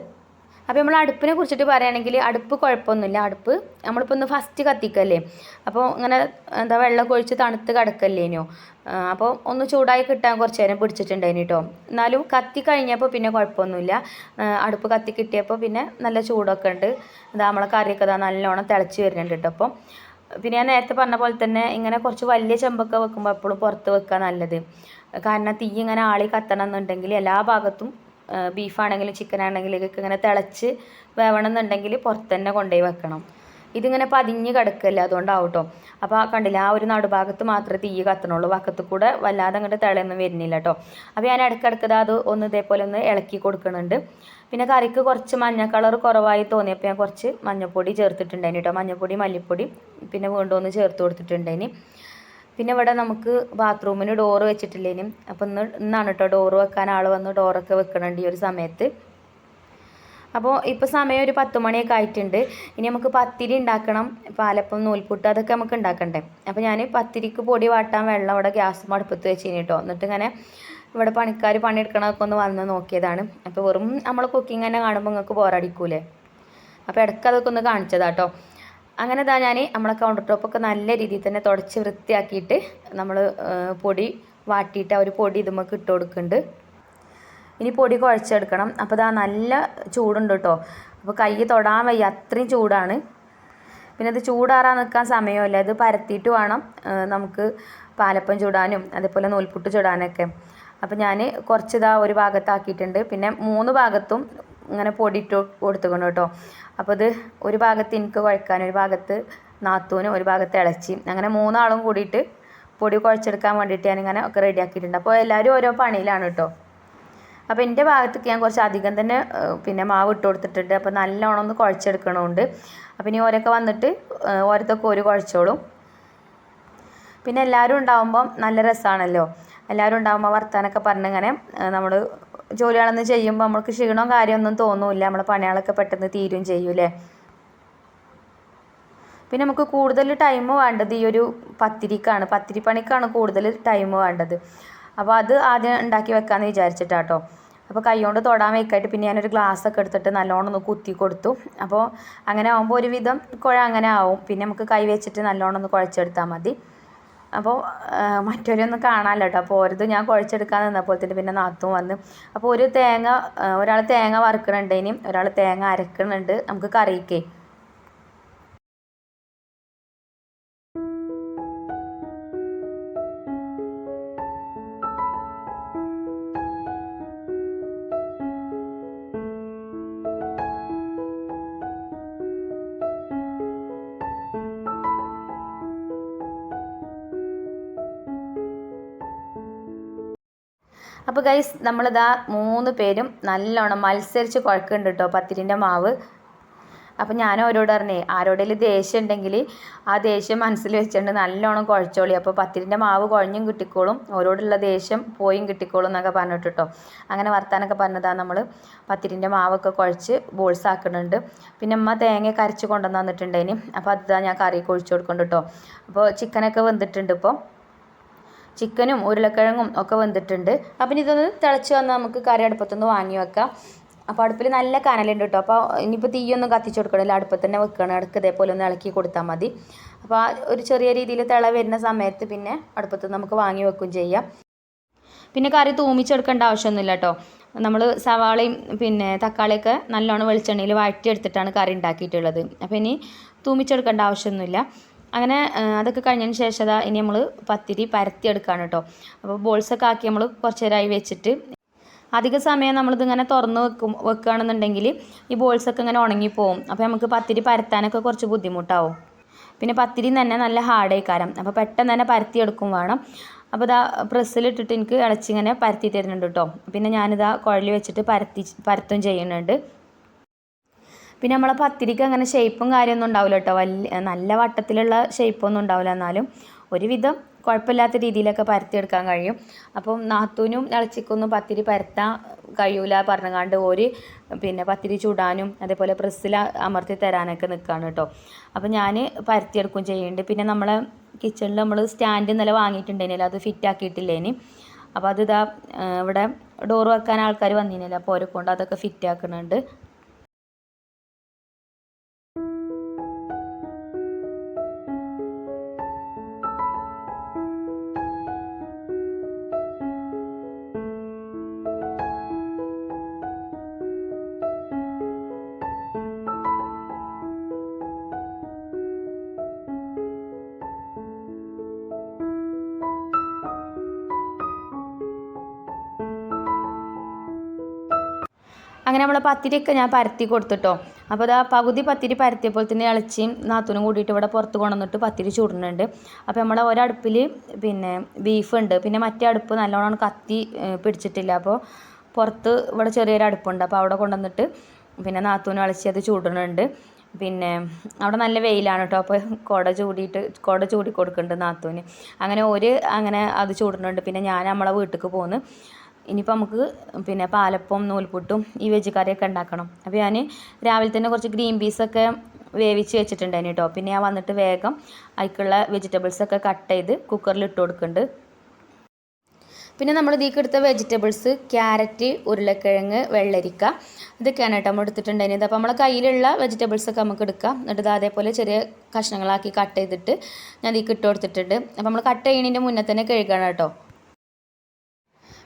അപ്പോൾ നമ്മൾ അടുപ്പിനെ കുറിച്ചിട്ട് പറയുകയാണെങ്കിൽ അടുപ്പ് കുഴപ്പമൊന്നുമില്ല. അടുപ്പ് നമ്മളിപ്പോൾ ഒന്ന് ഫസ്റ്റ് കത്തിക്കല്ലേ? അപ്പോൾ ഇങ്ങനെ എന്താ വെള്ളം ഒഴിച്ച് തണുത്ത് കിടക്കല്ലേനോ? അപ്പോൾ ഒന്ന് ചൂടായി കിട്ടാൻ കുറച്ച് നേരം പിടിച്ചിട്ടുണ്ടായിന് കേട്ടോ എന്നാലും കത്തി കഴിഞ്ഞപ്പോൾ പിന്നെ കുഴപ്പമൊന്നുമില്ല. അടുപ്പ് കത്തി കിട്ടിയപ്പോൾ പിന്നെ നല്ല ചൂടൊക്കെ ഉണ്ട്. ഇതാ നമ്മളെ കറിയൊക്കെ ഇതാ നല്ലോണം തിളച്ച് വരുന്നുണ്ട് കേട്ടോ അപ്പം പിന്നെ ഞാൻ നേരത്തെ പറഞ്ഞ പോലെ തന്നെ ഇങ്ങനെ കുറച്ച് വലിയ ചെമ്പൊക്കെ വെക്കുമ്പോൾ എപ്പോഴും പുറത്ത് വെക്കുക നല്ലത്. കാരണം തീ ഇങ്ങനെ ആളി കത്തണം എന്നുണ്ടെങ്കിൽ എല്ലാ ഭാഗത്തും ബീഫാണെങ്കിലും ചിക്കൻ ആണെങ്കിലും ഇതൊക്കെ ഇങ്ങനെ തിളച്ച് വേവണം എന്നുണ്ടെങ്കിൽ പുറത്ത് തന്നെ കൊണ്ടുപോയി വെക്കണം. ഇതിങ്ങനെ പതിഞ്ഞ് കിടക്കല്ലേ അതുകൊണ്ടാവും കേട്ടോ അപ്പോൾ ആ കണ്ടില്ല ആ ഒരു നടുഭാഗത്ത് മാത്രമേ തീ കത്തണുള്ളൂ. വക്കത്ത് കൂടെ വല്ലാതെ അങ്ങോട്ട് തിളയൊന്നും വരുന്നില്ല കേട്ടോ അപ്പോൾ ഞാൻ ഇടയ്ക്കിടയ്ക്ക് ദാ അത് ഒന്ന് ഇതേപോലെ ഒന്ന് ഇളക്കി കൊടുക്കുന്നുണ്ട് പിന്നെ കറിക്ക് കുറച്ച് മഞ്ഞ കളർ കുറവായി തോന്നിയപ്പോൾ ഞാൻ കുറച്ച് മഞ്ഞപ്പൊടി ചേർത്തിട്ടുണ്ടായിന് കേട്ടോ മഞ്ഞപ്പൊടി മല്ലിപ്പൊടി പിന്നെ വീണ്ടും ഒന്ന് ചേർത്ത് കൊടുത്തിട്ടുണ്ടായിന്. പിന്നെ ഇവിടെ നമുക്ക് ബാത്റൂമിന് ഡോറ് വെച്ചിട്ടില്ലേനി അപ്പോൾ ഇന്ന് ഇന്നാണ് കേട്ടോ ഡോറ് വെക്കാൻ ആൾ വന്ന് ഡോറൊക്കെ വെക്കണുണ്ട് ഈ ഒരു സമയത്ത്. അപ്പോൾ ഇപ്പോൾ സമയം ഒരു പത്ത് മണിയൊക്കെ ആയിട്ടുണ്ട്. ഇനി നമുക്ക് പത്തിരി ഉണ്ടാക്കണം. പാലപ്പം നൂൽപുട്ട് അതൊക്കെ നമുക്ക് ഉണ്ടാക്കണ്ടേ. അപ്പോൾ ഞാൻ പത്തിരിക്ക് പൊടി വാട്ടാൻ വെള്ളം അവിടെ ഗ്യാസ് മടുപ്പത്ത് വെച്ച് കേട്ടോ എന്നിട്ട് ഇങ്ങനെ ഇവിടെ പണിക്കാർ പണിയെടുക്കണമൊക്കെ ഒന്ന് വന്ന് നോക്കിയതാണ്. അപ്പോൾ വെറും നമ്മൾ കുക്കിംഗ് തന്നെ കാണുമ്പോൾ നിങ്ങൾക്ക് ബോറടിക്കൂലേ അപ്പോൾ ഇടയ്ക്ക് അതൊക്കെ ഒന്ന് കാണിച്ചതാട്ടോ അങ്ങനെ ഇതാ ഞാൻ നമ്മളെ കൗണ്ടർ ടോപ്പൊക്കെ നല്ല രീതിയിൽ തന്നെ തുടച്ച് വൃത്തിയാക്കിയിട്ട് നമ്മൾ പൊടി വാട്ടിയിട്ട് ആ ഒരു പൊടി ഇതുമ്മക്ക് ഇട്ട് കൊടുക്കുന്നുണ്ട്. ഇനി പൊടി കുഴച്ചെടുക്കണം. അപ്പോൾ ഇതാ നല്ല ചൂടുണ്ട് കേട്ടോ. അപ്പോൾ കൈ തൊടാൻ വയ്യ. അത്രയും ചൂടാണ്. പിന്നെ ഇത് ചൂടാറാൻ നിൽക്കാൻ സമയമില്ല. ഇത് പരത്തിയിട്ട് വേണം നമുക്ക് പാലപ്പം ചൂടാനും അതേപോലെ നൂൽപുട്ട് ചൂടാനൊക്കെ. അപ്പോൾ ഞാൻ കുറച്ച് ഇതാ ഒരു ഭാഗത്താക്കിയിട്ടുണ്ട്. പിന്നെ മൂന്ന് ഭാഗത്തും ഇങ്ങനെ പൊടി ഇട്ട് കൊടുത്തുകൊണ്ട് കേട്ടോ. അപ്പോൾ ഇത് ഒരു ഭാഗത്ത് എനിക്ക് കുഴക്കാൻ ഒരു ഭാഗത്ത് നാത്തൂനും ഒരു ഭാഗത്ത് ഇളച്ചി. അങ്ങനെ മൂന്നാളും കൂടിയിട്ട് പൊടി കുഴച്ചെടുക്കാൻ വേണ്ടിയിട്ട് ഞാനിങ്ങനെ ഒക്കെ റെഡിയാക്കിയിട്ടുണ്ട് അപ്പോൾ എല്ലാവരും ഓരോ പണിയിലാണ് കേട്ടോ അപ്പോൾ എന്റെ ഭാഗത്തേക്ക് ഞാൻ കുറച്ച് അധികം തന്നെ പിന്നെ മാവ് ഇട്ട് കൊടുത്തിട്ടുണ്ട്. അപ്പോൾ നല്ലോണം ഒന്ന് കുഴച്ചെടുക്കണമുണ്ട് അപ്പോൾ ഇനി ഓരൊക്കെ വന്നിട്ട് ഓരത്തൊക്കെ ഒരു കുഴച്ചോളും. പിന്നെ എല്ലാവരും ഉണ്ടാവുമ്പം നല്ല രസമാണല്ലോ എല്ലാവരും ഉണ്ടാകുമ്പോൾ വർത്താനൊക്കെ പറഞ്ഞിങ്ങനെ നമ്മൾ ജോലികളൊന്നും ചെയ്യുമ്പോൾ നമുക്ക് ക്ഷീണവും കാര്യമൊന്നും തോന്നില്ല. നമ്മളെ പണികളൊക്കെ പെട്ടെന്ന് തീരും ചെയ്യൂലേ പിന്നെ നമുക്ക് കൂടുതൽ ടൈം വേണ്ടത് ഈ ഒരു പത്തിരിക്കാണ്. പത്തിരി പണിക്കാണ് കൂടുതൽ ടൈം വേണ്ടത്. അപ്പോൾ അത് ആദ്യം ഉണ്ടാക്കി വെക്കാമെന്ന് വിചാരിച്ചിട്ടാട്ടോ. അപ്പോൾ കൈകൊണ്ട് തൊടാൻ വെക്കായിട്ട് പിന്നെ ഞാനൊരു ഒക്കെ എടുത്തിട്ട് നല്ലോണം ഒന്ന് കുത്തി കൊടുത്തു. അപ്പോൾ അങ്ങനെ ആകുമ്പോൾ ഒരുവിധം കുഴ അങ്ങനെ ആവും. പിന്നെ നമുക്ക് കൈ വെച്ചിട്ട് നല്ലോണം ഒന്ന് കുഴച്ചെടുത്താൽ മതി. അപ്പോൾ മറ്റൊരൊന്നും കാണാമല്ലോ കേട്ടോ അപ്പോൾ ഓരത് ഞാൻ കുഴച്ചെടുക്കാൻ നിന്നപ്പോഴത്തേന് പിന്നെ നാത്തും വന്ന് അപ്പോൾ ഒരു തേങ്ങ ഒരാൾ തേങ്ങ വറുക്കണുണ്ട് ഇനിയും ഒരാൾ തേങ്ങ അരക്കണുണ്ട് നമുക്ക് കറിയിക്കേ. ഗൈസ് നമ്മളിതാ മൂന്ന് പേരും നല്ലോണം മത്സരിച്ച് കുഴക്കുന്നുണ്ട് കേട്ടോ പത്തിരിന്റെ മാവ്. അപ്പം ഞാൻ അവരോട് പറഞ്ഞേ ആരോടെങ്കിലും ദേഷ്യം ഉണ്ടെങ്കിൽ ആ ദേഷ്യം മനസ്സിൽ വെച്ചിട്ട് നല്ലോണം കുഴച്ചോളി. അപ്പോൾ പത്തിരിന്റെ മാവ് കുഴഞ്ഞും കിട്ടിക്കോളും ഓരോടുള്ള ദേഷ്യം പോയും കിട്ടിക്കോളും എന്നൊക്കെ പറഞ്ഞിട്ട് കേട്ടോ അങ്ങനെ വർത്താനൊക്കെ പറഞ്ഞതാണ് നമ്മൾ പത്തിരിന്റെ മാവൊക്കെ കുഴച്ച് ബോൾസ് ആക്കുന്നുണ്ട് പിന്നെ അമ്മ തേങ്ങ കരച്ച് കൊണ്ടുവന്ന് തന്നിട്ടുണ്ടേനി അപ്പോൾ അതാ ഞാൻ കറി കുഴിച്ച് കൊടുക്കുന്നുണ്ട് കേട്ടോ അപ്പോൾ ചിക്കനൊക്കെ വെന്തിട്ടുണ്ട് ഇപ്പോൾ ചിക്കനും ഉരുളക്കിഴങ്ങും ഒക്കെ വന്നിട്ടുണ്ട്. അപ്പം ഇതൊന്ന് തിളച്ച് വന്നാൽ നമുക്ക് കറി അടുപ്പത്തുനിന്ന് വാങ്ങി വെക്കാം. അപ്പോൾ അടുപ്പിൽ നല്ല കനലുണ്ട് കേട്ടോ. അപ്പോൾ ഇനിയിപ്പോൾ തീയൊന്നും കത്തിച്ച് കൊടുക്കണില്ല. അടുപ്പത്ത് തന്നെ വെക്കണം. ഇടയ്ക്ക് ഇതേപോലെ ഒന്ന് ഇളക്കി കൊടുത്താൽ മതി. അപ്പോൾ ഒരു ചെറിയ രീതിയിൽ തിള വരുന്ന സമയത്ത് പിന്നെ അടുപ്പത്ത് നമുക്ക് വാങ്ങി വെക്കും ചെയ്യാം. പിന്നെ കറി തൂമിച്ചെടുക്കേണ്ട ആവശ്യമൊന്നുമില്ല കേട്ടോ. നമ്മൾ സവാളയും പിന്നെ തക്കാളിയൊക്കെ നല്ലോണം വെളിച്ചെണ്ണയിൽ വഴറ്റിയെടുത്തിട്ടാണ് കറി ഉണ്ടാക്കിയിട്ടുള്ളത്. അപ്പോൾ ഇനി തൂമിച്ചെടുക്കേണ്ട ആവശ്യമൊന്നുമില്ല. അങ്ങനെ അതൊക്കെ കഴിഞ്ഞതിന് ശേഷം അതാ ഇനി നമ്മൾ പത്തിരി പരത്തി പരത്തിയെടുക്കുകയാണ് കേട്ടോ. അപ്പോൾ ബോൾസൊക്കെ ആക്കി നമ്മൾ കുറച്ച് നേരമായി വെച്ചിട്ട് അധിക സമയം നമ്മളിതിങ്ങനെ തുറന്ന് വെക്കും വെക്കുകയാണെന്നുണ്ടെങ്കിൽ ഈ ബോൾസൊക്കെ ഇങ്ങനെ ഉണങ്ങിപ്പോവും അപ്പോൾ നമുക്ക് പത്തിരി പരത്താനൊക്കെ കുറച്ച് ബുദ്ധിമുട്ടാവും. പിന്നെ പത്തിരി തന്നെ നല്ല ഹാർഡേക്കാരം അപ്പോൾ പെട്ടെന്ന് തന്നെ പരത്തി എടുക്കും വേണം. അപ്പോൾ ഇതാ പ്രസ്സിലിട്ടിട്ട് എനിക്ക് ഇളച്ചിങ്ങനെ പരത്തി തരുന്നുണ്ട് കേട്ടോ. പിന്നെ ഞാനിതാ കുഴലി വെച്ചിട്ട് പരത്തി പരത്തും ചെയ്യുന്നുണ്ട്. പിന്നെ നമ്മളെ പത്തിരിക്ക് അങ്ങനെ ഷേപ്പും കാര്യമൊന്നും ഉണ്ടാവില്ല കേട്ടോ വലിയ നല്ല വട്ടത്തിലുള്ള ഷേപ്പൊന്നും ഉണ്ടാവില്ല. എന്നാലും ഒരുവിധം കുഴപ്പമില്ലാത്ത രീതിയിലൊക്കെ പരത്തിയെടുക്കാൻ കഴിയും. അപ്പം നാത്തൂനും ഇളച്ചിക്കൊന്നും പത്തിരി പരത്താൻ കഴിയൂല പറഞ്ഞങ്ങാണ്ട് ഒരു പിന്നെ പത്തിരി ചുടാനും അതേപോലെ പ്രസ്സിൽ അമർത്തി തരാനൊക്കെ നിൽക്കുകയാണ് കേട്ടോ അപ്പം ഞാൻ പരത്തിയെടുക്കും ചെയ്യുന്നുണ്ട് പിന്നെ നമ്മളെ കിച്ചണിൽ നമ്മൾ സ്റ്റാൻഡ് ഇന്നലെ വാങ്ങിയിട്ടുണ്ടായിരുന്നില്ല? അത് ഫിറ്റ് ആക്കിയിട്ടില്ലേനി. അപ്പോൾ അത് ഇതാ ഇവിടെ ഡോർ വെക്കാൻ ആൾക്കാർ വന്നിരുന്നില്ല? അപ്പോൾ അവരെ കൊണ്ട് അതൊക്കെ ഫിറ്റ് ആക്കുന്നുണ്ട് അങ്ങനെ നമ്മളെ പത്തിരിയൊക്കെ ഞാൻ പരത്തി കൊടുത്തിട്ടോ. അപ്പോൾ അതാ പകുതി പത്തിരി പരത്തിയപ്പോൾ തന്നെ ഇളച്ചിയും നാത്തൂനും കൂടിയിട്ട് ഇവിടെ പുറത്ത് കൊണ്ടുവന്നിട്ട് പത്തിരി ചൂടുന്നുണ്ട്. അപ്പോൾ നമ്മളെ ഒരടുപ്പിൽ പിന്നെ ബീഫ് ഉണ്ട്. പിന്നെ മറ്റേ അടുപ്പ് നല്ലോണം കത്തി പിടിച്ചിട്ടില്ല. അപ്പോൾ പുറത്ത് ഇവിടെ ചെറിയൊരു അടുപ്പുണ്ട്. അപ്പോൾ അവിടെ കൊണ്ടുവന്നിട്ട് പിന്നെ നാത്തൂനും ഇളച്ചി അത് ചൂടുന്നുണ്ട്. പിന്നെ അവിടെ നല്ല വെയിലാണ് കേട്ടോ. അപ്പോൾ കുട ചൂടിയിട്ട് കുട ചൂടി കൊടുക്കുന്നുണ്ട് നാത്തൂന്. അങ്ങനെ ഒരു അങ്ങനെ അത് ചൂടുന്നുണ്ട്. പിന്നെ ഞാൻ നമ്മളെ വീട്ടിലേക്ക് പോന്ന് ഇനിയിപ്പോൾ നമുക്ക് പിന്നെ പാലപ്പം നൂൽപുട്ടും ഈ വെജ് കറിയൊക്കെ ഉണ്ടാക്കണം. അപ്പോൾ ഞാൻ രാവിലെ തന്നെ കുറച്ച് ഗ്രീൻ പീസൊക്കെ വേവിച്ച് വെച്ചിട്ടുണ്ടായിരുന്നു കേട്ടോ പിന്നെ ഞാൻ വന്നിട്ട് വേഗം അതിക്കുള്ള വെജിറ്റബിൾസൊക്കെ കട്ട് ചെയ്ത് കുക്കറിൽ ഇട്ട് കൊടുക്കുന്നുണ്ട് പിന്നെ നമ്മൾ ഇതിലേക്ക് എടുത്ത വെജിറ്റബിൾസ് ക്യാരറ്റ് ഉരുളക്കിഴങ്ങ് വെള്ളരിക്ക ഇതൊക്കെയാണ് കേട്ടോ നമ്മൾ എടുത്തിട്ടുണ്ടായിരുന്നത് അപ്പോൾ നമ്മളെ കയ്യിലുള്ള വെജിറ്റബിൾസൊക്കെ നമുക്ക് എടുക്കാം. എന്നിട്ട് അതേപോലെ ചെറിയ കഷ്ണങ്ങളാക്കി കട്ട് ചെയ്തിട്ട് ഞാൻ ഇതിലേക്ക് ഇട്ട് കൊടുത്തിട്ടുണ്ട്. അപ്പോൾ നമ്മൾ കട്ട് ചെയ്യുന്നതിന്റെ മുന്നേ തന്നെ കഴുകണം കേട്ടോ